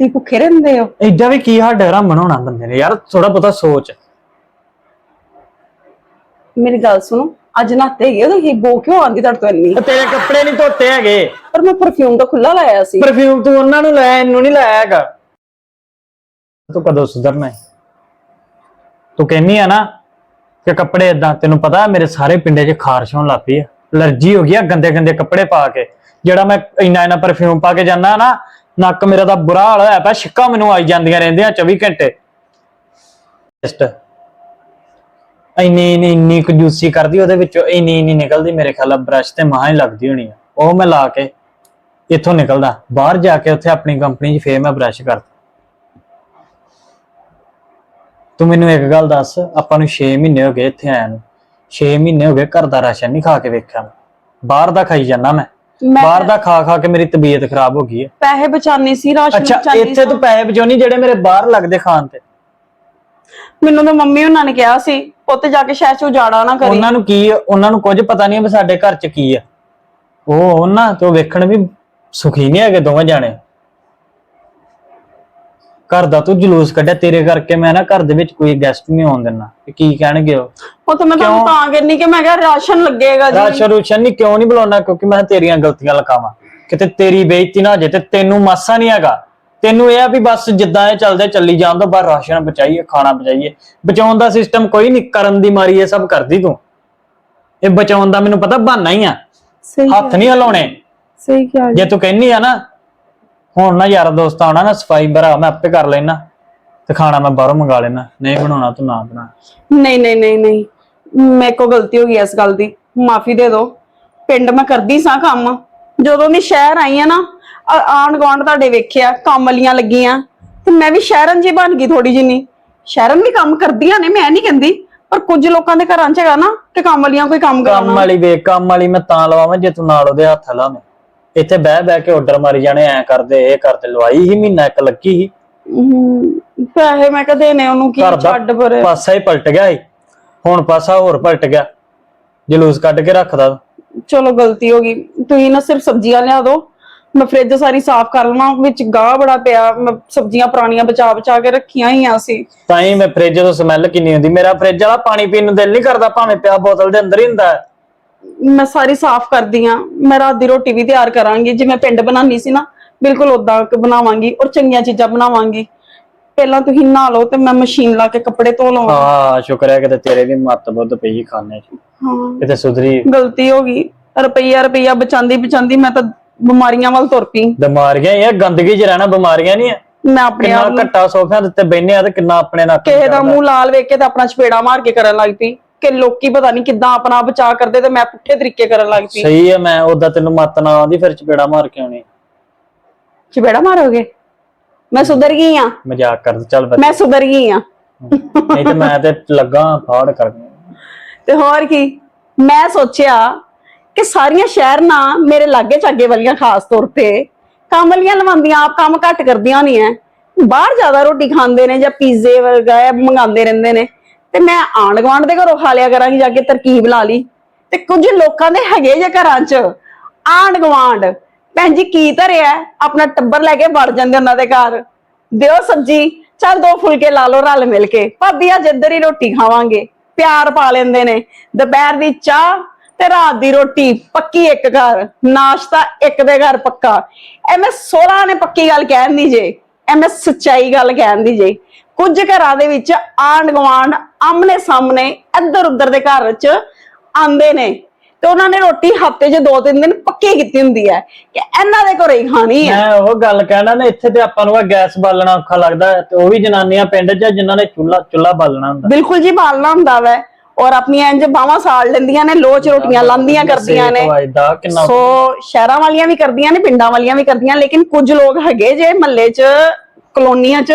ਤੁਸੀਂ ਭੁੱਖੇ ਰਹਿੰਦੇ ਹੋ। ਏਦਾਂ ਵੀ ਕੀ ਹੱਡ ਹਰਾਮ ਬਣਾਉਣਾ ਬੰਦੇ ਨੇ ਯਾਰ ਥੋੜਾ ਬਹੁਤਾ ਸੋਚ। ਮੇਰੀ ਗੱਲ ਸੁਣੋ ਅੱਜ ਨਾਤੇ ਇਹ ਬੋ ਕਿਉਂ ਆਂਦੀ ਤੁਹਾਡੇ ਤੋਂ ਇੰਨੀ? ਤੇਰੇ ਕੱਪੜੇ ਨਹੀਂ ਧੋਤੇ ਹੈਗੇ। ਪਰ ਮੈਂ ਪਰਫਿਊਮ ਤਾਂ ਖੁੱਲਾ ਲਾਇਆ ਸੀ। ਪਰਫਿਊਮ ਤੂੰ ਉਹਨਾਂ ਨੂੰ ਲੈ ਇਹਨੂੰ ਨਹੀਂ ਲਾਇਆ ਹੈਗਾ। ਤੂੰ ਕਦੋਂ ਸੁਧਰਨਾ ਹੈ? ਤੂੰ ਕਹਿੰਨੀ ਆ ਨਾ ਕਿ ਕੱਪੜੇ ਇਦਾਂ ਤੈਨੂੰ ਪਤਾ ਮੇਰੇ ਸਾਰੇ ਪਿੰਡੇ 'ਚ ਖਾਰਸ਼ ਹੋਣ ਲੱਗ ਪਈ ਆ। ਅਲਰਜੀ ਹੋ ਗਈ ਆ ਗੰਦੇ ਗੰਦੇ ਕੱਪੜੇ ਪਾ ਕੇ। ਜਿਹੜਾ ਮੈਂ ਇੰਨਾ ਇੰਨਾ ਪਰਫਿਊਮ ਪਾ ਕੇ ਜਾਂਦਾ ਨਾ ਨੱਕ ਮੇਰਾ ਤਾਂ ਬੁਰਾ ਹਾਲ ਹੋਇਆ ਪਿਆ ਛਿੱਕਾਂ ਮੈਨੂੰ ਆਈ ਜਾਂਦੀਆਂ ਰਹਿੰਦੀਆਂ 24 ਘੰਟੇ। ਟੈਸਟ ਇੰਨੀ ਇੰਨੀ ਇੰਨੀ ਕੰਜੂਸੀ ਕਰਦੀ ਉਹਦੇ ਵਿੱਚੋਂ ਇੰਨੀ ਇੰਨੀ ਨਿਕਲਦੀ ਮੇਰੇ ਖਿਆਲ ਬ੍ਰਸ਼ ਤੇ ਮਾਂ ਹੀ ਲੱਗਦੀ ਹੋਣੀ ਆ। ਉਹ ਮੈਂ ਲਾ ਕੇ ਇੱਥੋਂ ਨਿਕਲਦਾ। ਬਾਹਰ ਜਾ ਕੇ ਉੱਥੇ ਆਪਣੀ ਕੰਪਨੀ 'ਚ ਫੇਰ ਮੈਂ ਬ੍ਰਸ਼ ਕਰਦਾ। ਤੂੰ ਮੈਨੂੰ ਇੱਕ ਗੱਲ ਦੱਸ ਆਪਾਂ ਨੂੰ 6 ਮਹੀਨੇ ਹੋ ਗਏ ਇੱਥੇ ਆਇਆ ਨੂੰ। 6 ਮਹੀਨੇ ਹੋ ਗਏ ਘਰ ਦਾ ਰਾਸ਼ਨ ਨਹੀਂ ਖਾ ਕੇ ਵੇਖਿਆ ਮੈਂ। ਬਾਹਰ ਦਾ ਖਾਈ ਜਾਂਦਾ ਮੈਂ। ਮੈਂ ਬਾਹਰ ਦਾ ਖਾ ਖਾ ਕੇ ਮੇਰੀ ਤਬੀਅਤ ਖਰਾਬ ਹੋ ਗਈ ਹੈ। ਪੈਸੇ ਬਚਾਣੇ ਸੀ ਰਾਸ਼ਨ ਅੱਛਾ ਬਚਾਉਣੀ ਇੱਥੇ ਤੂੰ ਪੈਸੇ ਬਚਾਉਣੀ ਜਿਹੜੇ ਮੇਰੇ ਬਾਹਰ ਲੱਗਦੇ ਖਾਣ ਤੇ। ਮੈਨੂੰ ਤਾਂ ਮੰਮੀ ਉਹਨਾਂ ਨੇ ਕਿਹਾ ਸੀ ਉੱਥੇ ਜਾ ਕੇ ਸ਼ਹਿਰ ਚ ਉਜਾੜਾ ਨਾ ਕਰੀ। ਉਹਨਾਂ ਨੂੰ ਕੀ ਉਹਨਾਂ ਨੂੰ ਕੁਝ ਪਤਾ ਨਹੀਂ ਵੀ ਸਾਡੇ ਘਰ 'ਚ ਕੀ ਆ। ਉਹ ਉਹਨਾਂ ਤੋਂ ਵੇਖਣ ਵੀ ਸੁਖੀ ਨਹੀਂ ਹੈਗੇ ਦੋਵੇਂ ਜਾਣੇ। ਘਰ ਦਾ ਤੂੰ ਜਲੂਸ ਕੱਢਿਆ ਤੇਰੇ ਕਰਕੇ ਮੈਂ ਨਾ ਘਰ ਦੇ ਵਿੱਚ ਕੋਈ ਗੈਸਟ ਨਹੀਂ ਆਉਣ ਦਿੰਦਾ। ਵੀ ਕੀ ਕਹਿਣਗੇ ਉਹ? ਉਹ ਤਾਂ ਮੈਂ ਤੁਹਾਨੂੰ ਤਾਂ ਕਹਿੰਨੀ ਕਿ ਮੈਂ ਕਿਹਾ ਰਾਸ਼ਨ ਲੱਗੇਗਾ ਜੀ। ਰਾਸ਼ਨ ਰੂਸ਼ਨ ਨਹੀਂ ਕਿਉਂ ਨਹੀਂ ਬੁਲਾਉਣਾ? ਕਿਉਂਕਿ ਮੈਂ ਤੇਰੀਆਂ ਗਲਤੀਆਂ ਲਕਾਵਾਂ ਕਿਤੇ ਤੇਰੀ ਬੇਇੱਜ਼ਤੀ ਨਾ ਹੋ ਜੇ ਤੇ ਤੈਨੂੰ ਮਾਸਾ ਨਹੀਂ ਹੈਗਾ। ਤੈਨੂੰ ਇਹ ਆ ਵੀ ਬਸ ਜਿੱਦਾਂ ਇਹ ਚੱਲਦੇ ਚੱਲੀ ਜਾਣ ਤੋਂ ਬਾਅਦ ਰਾਸ਼ਨ ਬਚਾਈਏ ਖਾਣਾ ਬਚਾਈਏ। ਬਚਾਉਣ ਦਾ ਸਿਸਟਮ ਕੋਈ ਨਹੀਂ ਕਰਨ ਦੀ ਮਾਰੀ ਇਹ ਸਭ ਕਰਦੀ ਤੂੰ। ਇਹ ਬਚਾਉਣ ਦਾ ਮੈਨੂੰ ਪਤਾ ਬਹਾਨਾ ਹੀ ਆ। ਸਹੀ ਹੱਥ ਨਹੀਂ ਹਿਲਾਉਣੇ। ਸਹੀ ਕਿਹਾ ਜੀ। ਤੂੰ ਕਹਿੰਨੀ ਆ ਨਾ ਹੁਣ ਨਾ ਯਾਰ ਦੋਸਤ ਆਉਣਾ ਨਾ ਸਫ਼ਾਈ ਭਰਾ ਮੈਂ ਆਪੇ ਕਰ ਲੈਣਾ ਤੇ ਖਾਣਾ ਮੈਂ ਬਾਹਰੋਂ ਮੰਗਾ ਲੈਣਾ ਨਹੀਂ ਬਣਾਉਣਾ ਤੂੰ ਨਾ ਬਣਾ। ਨਹੀਂ ਨਹੀਂ ਨਹੀਂ ਨਹੀਂ। ਮੇਰੇ ਕੋ ਗਲਤੀ ਹੋ ਗਈ ਇਸ ਗੱਲ ਦੀ। ਮਾਫੀ ਦੇ ਦਿਓ ਪਿੰਡ ਮੈਂ ਕਰਦੀ ਸਾਂ ਕੰਮ। ਜਦੋਂ ਦੀ ਸ਼ਹਿਰ ਆਈ ਆ ਨਾ ਆ- ਆਂਢ ਗੁਆਂਢ ਤੁਹਾਡੇ ਵੇਖਿਆ ਕੰਮ ਵਾਲੀਆਂ ਲੱਗੀਆਂ ਤੇ ਮੈਂ ਵੀ ਸ਼ਹਿਰਨ ਜੀ ਬਣ ਗਈ ਥੋੜੀ ਜਿੰਨੀ। ਸ਼ਹਿਰਨ ਵੀ ਕੰਮ ਕਰਦੀਆਂ ਨੇ ਮੈਂ ਨਹੀਂ ਕਹਿੰਦੀ ਪਰ ਕੁਝ ਲੋਕਾਂ ਦੇ ਘਰਾਂ 'ਚ ਹੈਗਾ ਨਾ ਕਿ ਕੰਮ ਵਾਲੀਆਂ ਕੋਈ ਕੰਮ ਕੰਮ ਕਰਾਉਣਾ ਵਾਲੀ ਵੇਖ ਕੰਮ ਵਾਲੀ ਮੈਂ ਤਾਂ ਲਵਾਵਾਂ ਜੇ ਤੂੰ ਨਾਲ ਉਹਦੇ ਹੱਥ ਲਾਵੇਂ। ਇੱਥੇ ਬਹਿ ਬਹਿ ਕੇ ਆਰਡਰ ਮਾਰੀ ਜਾਣੇ ਐ ਕਰਦੇ ਇਹ ਕਰਦੇ ਲਵਾਈ ਹੀ ਮਹੀਨਾ ਇੱਕ ਲੱਗੀ ਸੀ। ਹਮ, ਪੈਸੇ ਮੈਂ ਕਦੇ ਨੇ ਉਹਨੂੰ ਕੀ ਘਰ ਦਾ ਛੱਡ ਪਰੇ। ਪਾਸਾ ਹੀ ਪਲਟ ਗਿਆ ਸੀ। ਹੁਣ ਪਾਸਾ ਹੋਰ ਪਲਟ ਗਿਆ। ਜਲੂਸ ਕੱਢ ਕੇ ਰੱਖਦਾ। ਚਲੋ ਗਲਤੀ ਹੋ ਗਈ। ਤੁਸੀਂ ਨਾ ਸਿਰਫ ਸਬਜ਼ੀਆਂ ਲਿਆ ਦਿਓ ਮੈਂ ਫ੍ਰਿਜ ਸਾਰੀ ਸਾਫ਼ ਕਰ ਲਵਾਂ ਵਿੱਚ ਗਾਹ ਬੜਾ ਪਿਆ ਮੈਂ ਸਬਜ਼ੀਆਂ ਪੁਰਾਣੀਆਂ ਬਚਾ ਬਚਾ ਕੇ ਰੱਖੀਆਂ ਹੋਈਆਂ ਸੀ ਤਾਂ ਹੀ ਮੈਂ ਫ੍ਰਿਜ ਤੋਂ ਸਮੈਲ ਕਿੰਨੀ ਹੁੰਦੀ। ਮੇਰਾ ਫ੍ਰਿਜ ਵਾਲਾ ਪਾਣੀ ਪੀਣ ਨੂੰ ਦਿਲ ਨਹੀਂ ਕਰਦਾ ਭਾਵੇਂ ਪਿਆ ਬੋਤਲ ਦੇ ਅੰਦਰ ਹੀ ਹੁੰਦਾ। ਹੈ। ਮੈਂ ਸਾਰੀ ਸਾਫ਼ ਕਰਦੀ ਆ। ਮੈਂ ਰਾਤ ਦੀ ਰੋਟੀ ਵੀ ਤਿਆਰ ਕਰਾਂਗੀ। ਜਿਵੇਂ ਪਿੰਡ ਬਣਾਉਣੀ ਸੀ ਨਾ ਬਿਲਕੁਲ ਉਦਾਂ ਬਣਾਵਾਂਗੀ ਔਰ ਚੰਗੀਆਂ ਚੀਜ਼ਾਂ ਬਣਾਵਾਂਗੀ। ਪਹਿਲਾਂ ਤੁਸੀਂ ਨਹਾ ਲਓ ਤੇ ਮੈਂ ਮਸ਼ੀਨ ਲਾ ਕੇ ਕੱਪੜੇ ਧੋ ਲਵਾਂ। ਹਾਂ ਸ਼ੁਕਰ ਹੈ ਕਿਤੇ ਤੇਰੇ ਵੀ ਮੱਤ ਬੁੱਧ ਪਈ ਖਾਣੇ ਚ। ਹਾਂ। ਕਿਤੇ ਸੁਧਰੀ। ਗਲਤੀ ਹੋ ਗਈ। ਰੁਪਈਆ ਰੁਪਈਆ ਬਚਾਉਂਦੀ ਬਚਾਉਂਦੀ ਮੈਂ ਤਾਂ ਬਿਮਾਰੀਆਂ ਵੱਲ ਤੁਰ ਪਈ। ਬਿਮਾਰੀਆਂ ਇਹ ਗੰਦਗੀ 'ਚ ਰਹਿਣਾ ਬਿਮਾਰੀਆਂ ਨਹੀਂ ਹੈ ਮੈਂ ਆਪਣੇ ਕਿੰਨਾ ਆਪ ਨੂੰ ਘੱਟਾ ਸੋਫਿਆਂ ਦੇ ਉੱਤੇ ਬੈਠਨੇ ਆ ਤੇ ਕਿੰਨਾ ਆਪਣੇ ਨਾਲ ਕਿਸੇ ਦਾ ਮੂੰਹ ਲਾਲ ਵੇਖ ਕੇ ਤਾਂ ਆਪਣਾ ਚਪੇੜਾ ਮਾਰ ਕੇ ਕਰਨ ਲੱਗ ਪਈ। ਕਿ ਲੋਕੀ ਪਤਾ ਨਹੀਂ ਕਿੱਦਾਂ ਆਪਣਾ ਬਚਾਅ ਕਰਦੇ ਤੇ ਮੈਂ ਪੁੱਠੇ ਤਰੀਕੇ ਕਰਨ ਲੱਗ ਪਈ। ਸਹੀ ਹੈ ਮੈਂ ਉਦਾਂ ਤੈਨੂੰ ਮੱਤ ਨਾ ਆਉਂਦੀ ਫਿਰ ਚਪੇੜਾ ਮਾਰ ਕੇ ਆਉਣੀ। ਚਪੇੜਾ ਮਾਰੋਗੇ? ਮੈਂ ਸੁਧਰ ਗਈ ਆ। ਮਜ਼ਾਕ ਕਰ ਚੱਲ ਬੱਚ ਮੈਂ ਸੁਧਰ ਗਈ ਆ। ਨਹੀਂ ਤੇ ਮੈਂ ਤੇ ਲੱਗਾ ਫਾੜ ਕਰਨ ਤੇ ਹੋਰ ਕੀ? ਮੈਂ ਸੋਚਿਆ ਕਿ ਸਾਰੀਆਂ ਸ਼ਹਿਰ ਨਾ ਮੇਰੇ ਲਾਗੇ ਚਾਗੇ ਵਾਲੀਆਂ ਖਾਸ ਤੌਰ ਤੇ ਕੰਮ ਵਾਲੀਆਂ ਲਵਾਉਂਦੀਆਂ, ਆਪ ਕੰਮ ਘੱਟ ਕਰਦੀਆਂ ਨਹੀਂ ਐ। ਬਾਹਰ ਜ਼ਿਆਦਾ ਰੋਟੀ ਖਾਂਦੇ ਨੇ ਜਾਂ ਪੀਜ਼ੇ ਵਰਗਾ ਮੰਗਾਉਂਦੇ ਰਹਿੰਦੇ ਨੇ। ਤੇ ਮੈਂ ਆਂਢ ਗੁਆਂਢ ਦੇ ਘਰੋਂ ਖਾ ਲਿਆ ਕਰਾਂਗੀ, ਜਾ ਕੇ ਤਰਕੀਬ ਲਾ ਲਈ। ਤੇ ਕੁਝ ਲੋਕਾਂ ਦੇ ਹੈਗੇ ਜੇ ਘਰਾਂ 'ਚ ਆਂਢ ਗੁਆਂਢ, ਭੈਣ ਜੀ ਕੀ ਧਰਿਆ? ਆਪਣਾ ਟੱਬਰ ਲੈ ਕੇ ਵੜ ਜਾਂਦੇ ਉਹਨਾਂ ਦੇ ਘਰ। ਦਿਓ ਸਬਜੀ, ਚੱਲ ਦੋ ਫੁਲਕੇ ਲਾ ਲਓ ਰਲ ਮਿਲ ਕੇ। ਭਾਬੀ ਅੱਜ ਇੱਧਰ ਹੀ ਰੋਟੀ ਖਾਵਾਂਗੇ, ਪਿਆਰ ਪਾ ਲੈਂਦੇ ਨੇ। ਦੁਪਹਿਰ ਦੀ ਚਾਹ ਤੇ ਰਾਤ ਦੀ ਰੋਟੀ ਪੱਕੀ ਇੱਕ ਘਰ ਨਾਸ਼ਤਾ ਇੱਕ ਦੇ ਘਰ ਪੱਕਾ। ਐਵੇਂ ਸੋਹਰਾ ਨੇ ਪੱਕੀ ਗੱਲ ਕਹਿਣ ਦੀ ਜੇ ਐਵੇਂ ਸੱਚਾਈ ਗੱਲ ਕਹਿਣ ਦੀ ਜੇ। ਕੁਝ ਘਰਾਂ ਦੇ ਵਿੱਚ ਆਂਢ ਗੁਆਂਢ ਆਮਨੇ ਸਾਹਮਣੇ ਇੱਧਰ ਉੱਧਰ ਦੇ ਘਰ ਚ ਆਂਦੇ ਨੇ। ਤੇ ਉਹਨਾਂ ਨੇ ਰੋਟੀ ਹਫ਼ਤੇ 'ਚ ਦੋ ਤਿੰਨ ਦਿਨ ਪੱਕੀ ਕੀਤੀ ਹੁੰਦੀ ਹੈ ਕਿ ਇਹਨਾਂ ਦੇ ਘਰੇ ਹੀ ਖਾਣੀ ਹੈ। ਮੈਂ ਉਹ ਗੱਲ ਕਹਿਣਾ ਨਾ ਇੱਥੇ ਤੇ ਆਪਾਂ ਨੂੰ ਆ ਗੈਸ ਬਾਲਣਾ ਔਖਾ ਲੱਗਦਾ ਹੈ ਤੇ ਉਹ ਵੀ ਜਨਾਨੀਆਂ ਪਿੰਡ 'ਚ ਆ ਜਿਨ੍ਹਾਂ ਨੇ ਚੁੱਲਾ ਚੁੱਲਾ ਬਾਲਣਾ ਹੁੰਦਾ। ਬਿਲਕੁਲ ਜੀ ਬਾਲਣਾ ਹੁੰਦਾ ਵੈ। ਔਰ ਆਪਣੀਆਂ ਇੰਜ ਬਾਹਾਂ ਸਾੜ ਲੈਂਦੀਆਂ ਨੇ ਲੋਚ ਰੋਟੀਆਂ ਲਾਂਦੀਆਂ ਕਰਦੀਆਂ ਨੇ ਸੋ ਸ਼ਹਿਰਾਂ ਵਾਲੀਆਂ ਵੀ ਕਰਦੀਆਂ ਨੇ ਪਿੰਡਾਂ ਵਾਲੀਆਂ ਵੀ ਕਰਦੀਆਂ ਲੇਕਿਨ ਕੁਝ ਲੋਕ ਹੈਗੇ ਜੇ ਮਹੱਲੇ 'ਚ ਕਲੋਨੀਆਂ 'ਚ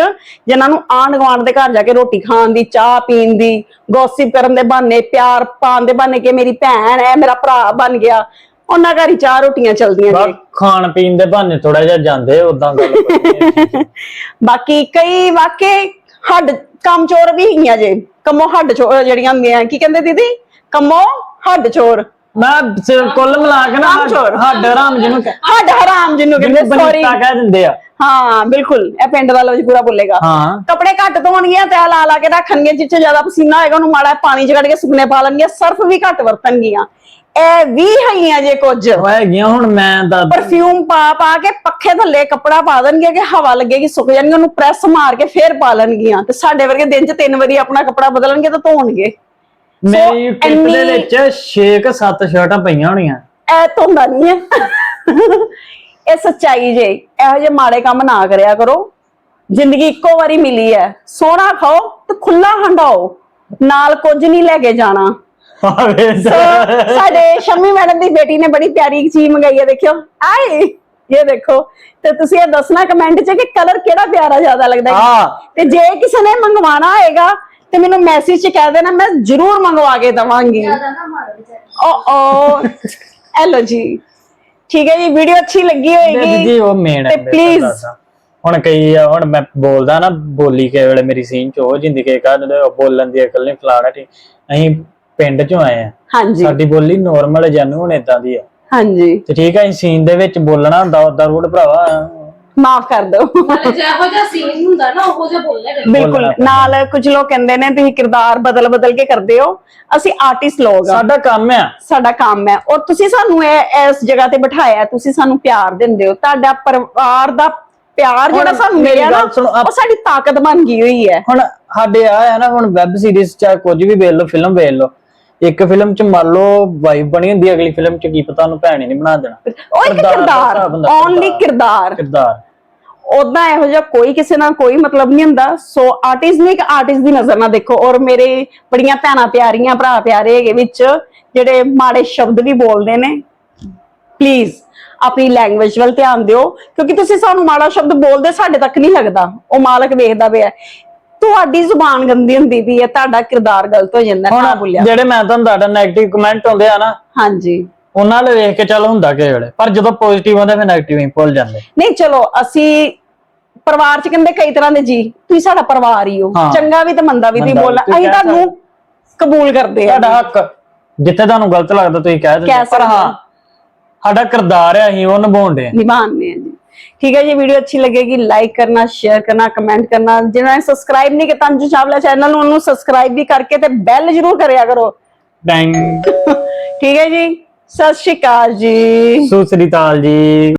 ਜਿਨ੍ਹਾਂ ਨੂੰ ਆਂਢ ਗੁਆਂਢ ਦੇ ਘਰ ਜਾ ਕੇ ਰੋਟੀ ਖਾਣ ਦੀ ਚਾਹ ਪੀਣ ਦੀ ਗੋਸਿਪ ਕਰਨ ਦੇ ਬਹਾਨੇ ਪਿਆਰ ਪਾਉਣ ਦੇ ਬਹਾਨੇ ਕਿ ਮੇਰੀ ਭੈਣ ਹੈ ਮੇਰਾ ਭਰਾ ਬਣ ਗਿਆ ਉਹਨਾਂ ਘਰ ਹੀ ਚਾਹ ਰੋਟੀਆਂ ਚੱਲਦੀਆਂ ਨੇ ਖਾਣ ਪੀਣ ਦੇ ਬਹਾਨੇ ਥੋੜਾ ਜਿਹਾ ਜਾਂਦੇ ਉਦਾਂ ਗੱਲ। ਬਾਕੀ ਕਈ ਵਾਕਈ ਹੱਡ ਕੰਮ ਚੋਰ ਵੀ ਹੈਗੀਆਂ ਜੇ। ਕੰਮੋ ਹੱਡ ਚੋਰ ਜਿਹੜੀਆਂ ਹੁੰਦੀਆਂ ਕੀ ਕਹਿੰਦੇ ਦੀਦੀ? ਕੰਮੋ ਹੱਡ ਚੋਰ। ਮੈਂ ਸਿਰ ਕੁੱਲ ਮਿਲਾ ਕੇ ਨਾ। ਹੱਡ ਹਰਾਮ ਜਿਹਨੂੰ ਕਹਿ- ਹੱਡ ਹਰਾਮ ਜਿਹਨੂੰ ਕਹਿੰਦੇ ਜਿਹਨੂੰ ਸੌਰੀ ਬਨੀਤਾ ਕਹਿ ਦਿੰਦੇ ਆ। ਹਾਂ ਬਿਲਕੁਲ। ਇਹ ਪਿੰਡ ਦਾ ਲਫ਼ਜ਼ ਪੂਰਾ ਬੋਲੇਗਾ। ਹਾਂ। ਕੱਪੜੇ ਘੱਟ ਧੋਣਗੀਆਂ ਤੇ ਲਾ ਲਾ ਕੇ ਰੱਖਣਗੀਆਂ ਜਿੱਥੇ ਜ਼ਿਆਦਾ ਪਸੀਨਾ ਹੋਏਗਾ ਉਹਨੂੰ ਮਾੜਾ ਪਾਣੀ ਚ ਕੱਢ ਕੇ ਸੁਕਨੇ ਪਾ ਲੈਣਗੀਆਂ ਸਰਫ ਵੀ ਘੱਟ ਵਰਤਣਗੀਆਂ। ਇਹ ਵੀ ਹੈਗੀਆਂ ਜੇ ਕੁਝ। ਉਹ ਹੈਗੀਆਂ ਹੁਣ ਮੈਂ ਦਾ ਪਰਫਿਊਮ ਪਾ ਪਾ ਕੇ ਪੱਖੇ ਥੱਲੇ ਕੱਪੜਾ ਪਾ ਦੇਣਗੇ ਕਿ ਹਵਾ ਲੱਗੇਗੀ ਸੁੱਕ ਜਾਣਗੇ ਉਹਨੂੰ ਪ੍ਰੈਸ ਮਾਰ ਕੇ ਫੇਰ ਪਾ ਲੈਣਗੀਆਂ। ਤੇ ਸਾਡੇ ਵਰਗੇ ਦਿਨ ਚ ਤਿੰਨ ਵਾਰੀ ਆਪਣਾ ਕੱਪੜਾ ਬਦਲਣਗੇ ਤਾਂ ਧੋਣਗੇ। ਮੇਰੀ ਦੇ ਇੰਨੀ- ਵਿੱਚ 6-7 ਸ਼ਰਟਾਂ ਪਈਆਂ ਹੋਣੀਆਂ। ਇਹ ਧੋਂਦਾ ਨਹੀਂ ਹੈ। ਇਹ ਸੱਚਾਈ ਜੇ ਇਹੋ ਜਿਹੇ ਮਾੜੇ ਕੰਮ ਨਾ ਕਰਿਆ ਕਰੋ। ਜ਼ਿੰਦਗੀ ਇੱਕੋ ਵਾਰੀ ਮਿਲੀ ਹੈ। ਸੋਹਣਾ ਖਾਓ ਤੇ ਖੁੱਲਾ ਹੰਡਾਓ ਨਾਲ ਕੁਝ ਨਹੀਂ ਲੈ ਕੇ ਜਾਣਾ। ਸਾਡੇ ਸ਼ਮੀ ਮੈਡਮ ਦੀ ਬੇਟੀ ਨੇ ਬੜੀ ਪਿਆਰੀ ਚੀਜ਼ ਮੰਗਾਈ ਹੈ ਦੇਖਿਓ। ਆਏ ਇਹ ਦੇਖੋ ਤੇ ਤੁਸੀਂ ਇਹ ਦੱਸਣਾ ਕਮੈਂਟ 'ਚ ਕਿ ਕਲਰ ਕਿਹੜਾ ਪਿਆਰਾ ਜ਼ਿਆਦਾ ਲੱਗਦਾ ਹੈ। ਹਾਂ। ਤੇ ਜੇ ਕਿਸੇ ਨੇ ਮੰਗਵਾਣਾ ਹੋਏਗਾ ਤੇ ਮੈਨੂੰ ਮੈਸੇਜ 'ਚ ਕਹਿ ਦੇਣਾ ਮੈਂ ਜ਼ਰੂਰ ਮੰਗਵਾ ਕੇ ਦਵਾਂਗੀ। ਓ ਓ ਹੈਲੋ ਜੀ। ਠੀਕ ਹੈ ਜੀ ਵੀਡੀਓ ਅੱਛੀ ਲੱਗੀ ਹੋਏਗੀ। ਉਹ ਮੇਨ ਹੈ ਤੇ please-। ਹੁਣ ਕਈ ਆ, ਹੁਣ ਮੈਂ ਬੋਲਦਾ ਨਾ ਬੋਲੀ ਕੇ ਵੇਲੇ ਮੇਰੀ ਸੀਨ ਚ ਹੋ ਜਿੰਦੀ ਕੇ ਕਾ ਬੋਲਣ ਦੀ ਅਕਲ ਨਹੀਂ ਫਲਾਣਾ ਠੀਕ। ਅਸੀਂ ਪਿੰਡ ਚੋਂ ਆਏ ਆ। ਹਾਂਜੀ। ਸਾਡੀ ਬੋਲੀ ਨੋਰਮਲ ਜਾਨੂ ਹੁਣ ਇਦਾਂ ਦੀ ਆ। ਹਾਂਜੀ। ਤੇ ਠੀਕ ਆ ਅਸੀਂ ਸੀਨ ਦੇ ਵਿੱਚ ਬੋਲਣਾ ਹੁੰਦਾ ਉਦਾਂ ਰੂਟ ਭਰਾਵਾ। ਮਾਫ ਕਰ ਦਿਓ। ਨਾਲੇ ਜਿਹੋ ਜਿਹਾ ਸੀਨ ਹੁੰਦਾ ਨਾ ਉਹੋ ਜਿਹਾ ਬੋਲਣਾ ਕਰਨਾ। ਬਿਲਕੁਲ। ਬੋਲਣਾ। ਨਾਲ ਕੁਝ ਲੋਕ ਕਹਿੰਦੇ ਨੇ ਤੁਸੀਂ ਕਿਰਦਾਰ ਬਦਲ ਬਦਲ ਕੇ ਕਰਦੇ ਹੋ। ਅਸੀਂ ਆਰਟਿਸਟ ਲੋਕ ਆ। ਸਾਡਾ ਕੰਮ ਆ। ਸਾਡਾ ਕੰਮ ਹੈ ਔਰ ਤੁਸੀਂ ਸਾਨੂੰ ਇਹ ਇਸ ਜਗ੍ਹਾ ਤੇ ਬਿਠਾਇਆ ਤੁਸੀਂ ਸਾਨੂੰ ਪਿਆਰ ਦਿੰਦੇ ਹੋ। ਤੁਹਾਡਾ ਪਰਿਵਾਰ ਦਾ ਪਿਆਰ ਜਿਹੜਾ ਹੁਣ ਸਾਨੂੰ ਮੇਰੀ ਮਿਲਿਆ ਨਾ ਗੱਲ ਸੁਣੋ, ਆਪ- ਉਹ ਸਾਡੀ ਤਾਕਤ ਬਣ ਗਈ ਹੋਈ ਹੈ। ਹੁਣ ਸਾਡੇ ਆ ਹੈ ਨਾ ਹੁਣ ਵੈਬ ਸੀਰੀਜ਼ ਚਾਹੇ ਕੁਝ ਵੀ ਵੇਖ ਲਓ ਫਿਲਮ ਵੇਖ ਲਓ। ਇੱਕ ਫਿਲਮ ਚ ਮੰਨ ਲਓ ਵਾਈਬ ਬਣੀ ਹੁੰਦੀ ਅਗਲੀ ਫਿਲਮ ਚ ਕੀ ਪਤਾ ਉਹਨੂੰ ਭੈਣ ਹੀ ਨਹੀਂ ਬਣਾ ਦੇਣਾ। ਉਹ ਇੱਕ ਕਿਰਦਾਰ ਦਾ ਕਿਰਦਾਰ ਹਿਸਾਬ ਹੁੰਦਾ, ਓਨਲੀ ਕਿਰਦਾਰ। ਕਿਰਦਾਰ। ਉਦਾਂ ਇਹੋ ਜਿਹਾ ਕੋਈ ਕਿਸੇ ਨਾਲ ਕੋਈ ਮਤਲਬ ਨਹੀਂ ਹੁੰਦਾ। ਸੋ ਆਰਟਿਸਟ ਨੇ ਇੱਕ ਆਰਟਿਸਟ ਦੀ ਨਜ਼ਰ ਨਾਲ ਦੇਖੋ। ਔਰ ਮੇਰੇ ਬੜੀਆਂ ਭੈਣਾਂ ਪਿਆਰੀਆਂ ਭਰਾ ਪਿਆਰੇ ਹੈਗੇ ਵਿੱਚ ਜਿਹੜੇ ਮਾੜੇ ਸ਼ਬਦ ਵੀ ਬੋਲਦੇ ਨੇ। ਪਲੀਜ਼ ਆਪਣੀ ਲੈਂਗੁਏਜ ਵੱਲ ਧਿਆਨ ਦਿਓ। ਕਿਉਂਕਿ ਤੁਸੀਂ ਸਾਨੂੰ ਮਾੜਾ ਸ਼ਬਦ ਬੋਲਦੇ ਸਾਡੇ ਤੱਕ ਨਹੀਂ ਲੱਗਦਾ। ਉਹ ਮਾਲਕ ਵੇਖਦਾ ਪਿਆ। ਤੁਹਾਡੀ ਜ਼ੁਬਾਨ ਗੰਦੀ ਹੁੰਦੀ ਵੀ ਹੈ ਤੁਹਾਡਾ ਕਿਰਦਾਰ ਗਲਤ ਹੋ ਜਾਂਦਾ ਨਾ ਬੋਲਿਆ ਜਿਹੜੇ ਮੈਂ ਤੁਹਾਨੂੰ ਤੁਹਾਡਾ 네ਗੇਟਿਵ ਕਮੈਂਟ ਆਉਂਦੇ ਆ ਨਾ ਹਾਂਜੀ। ਉਹਨਾਂ ਨਾਲ ਵੇਖ ਕੇ ਚੱਲ ਹੁੰਦਾ ਕਿਸੇ ਵੇਲੇ ਪਰ ਜਦੋਂ ਪੋਜ਼ਿਟਿਵ ਆਉਂਦੇ ਫਿਰ 네ਗੇਟਿਵ ਹੀ ਭੁੱਲ ਜਾਂਦੇ। ਨਹੀਂ ਚਲੋ ਅਸੀਂ ਪਰਿਵਾਰ ਚ ਕਹਿੰਦੇ ਕਈ ਤਰ੍ਹਾਂ ਦੇ ਜੀ ਤੁਸੀਂ ਸਾਡਾ ਪਰਿਵਾਰ ਹੀ ਹੋ। ਚੰਗਾ ਵੀ ਤੇ ਮੰਦਾ ਵੀ ਬੋਲਣਾ ਤੁਸੀਂ ਅਸੀਂ ਤੁਹਾਨੂੰ ਕਬੂਲ ਕਰਦੇ ਆ ਤੁਹਾਡਾ ਹੱਕ ਜਿੱਥੇ ਤੁਹਾਨੂੰ ਗਲਤ ਲੱਗਦਾ ਤੁਸੀਂ ਕਹਿ ਦਿੰਦੇ ਪਰ ਹੋ। ਸਾਡਾ ਕਿਰਦਾਰ ਹੈ ਅਸੀਂ ਉਹ ਨਿਭਾਉਂਦੇ ਆ ਨਿਭਾਉਂਦੇ ਆ ਹੈ ਜੀ ਵੀਡੀਓ ਅੱਛੀ ਲੱਗੇਗੀ ਲਾਈਕ ਕਰਨਾ ਸ਼ੇਅਰ ਕਰਨਾ ਕਮੈਂਟ ਕਰਨਾ। ਜਿਨ੍ਹਾਂ ਨੇ ਸਬਸਕ੍ਰਾਈਬ ਨਹੀਂ ਕੀਤਾ ਅੰਜੂ ਚਾਵਲਾ ਚੈਨਲ ਨੂੰ ਉਹਨੂੰ ਸਬਸਕ੍ਰਾਈਬ ਵੀ ਕਰਕੇ ਤੇ ਬੈਲ ਜ਼ਰੂਰ ਕਰਿਆ ਕਰੋ। ਟੈਂਗ ਠੀਕ ਹੈ ਜੀ ਸਤਿ ਸ਼੍ਰੀ ਅਕਾਲ ਜੀ। ਸੁਸਰੀਤਾਲ ਜੀ।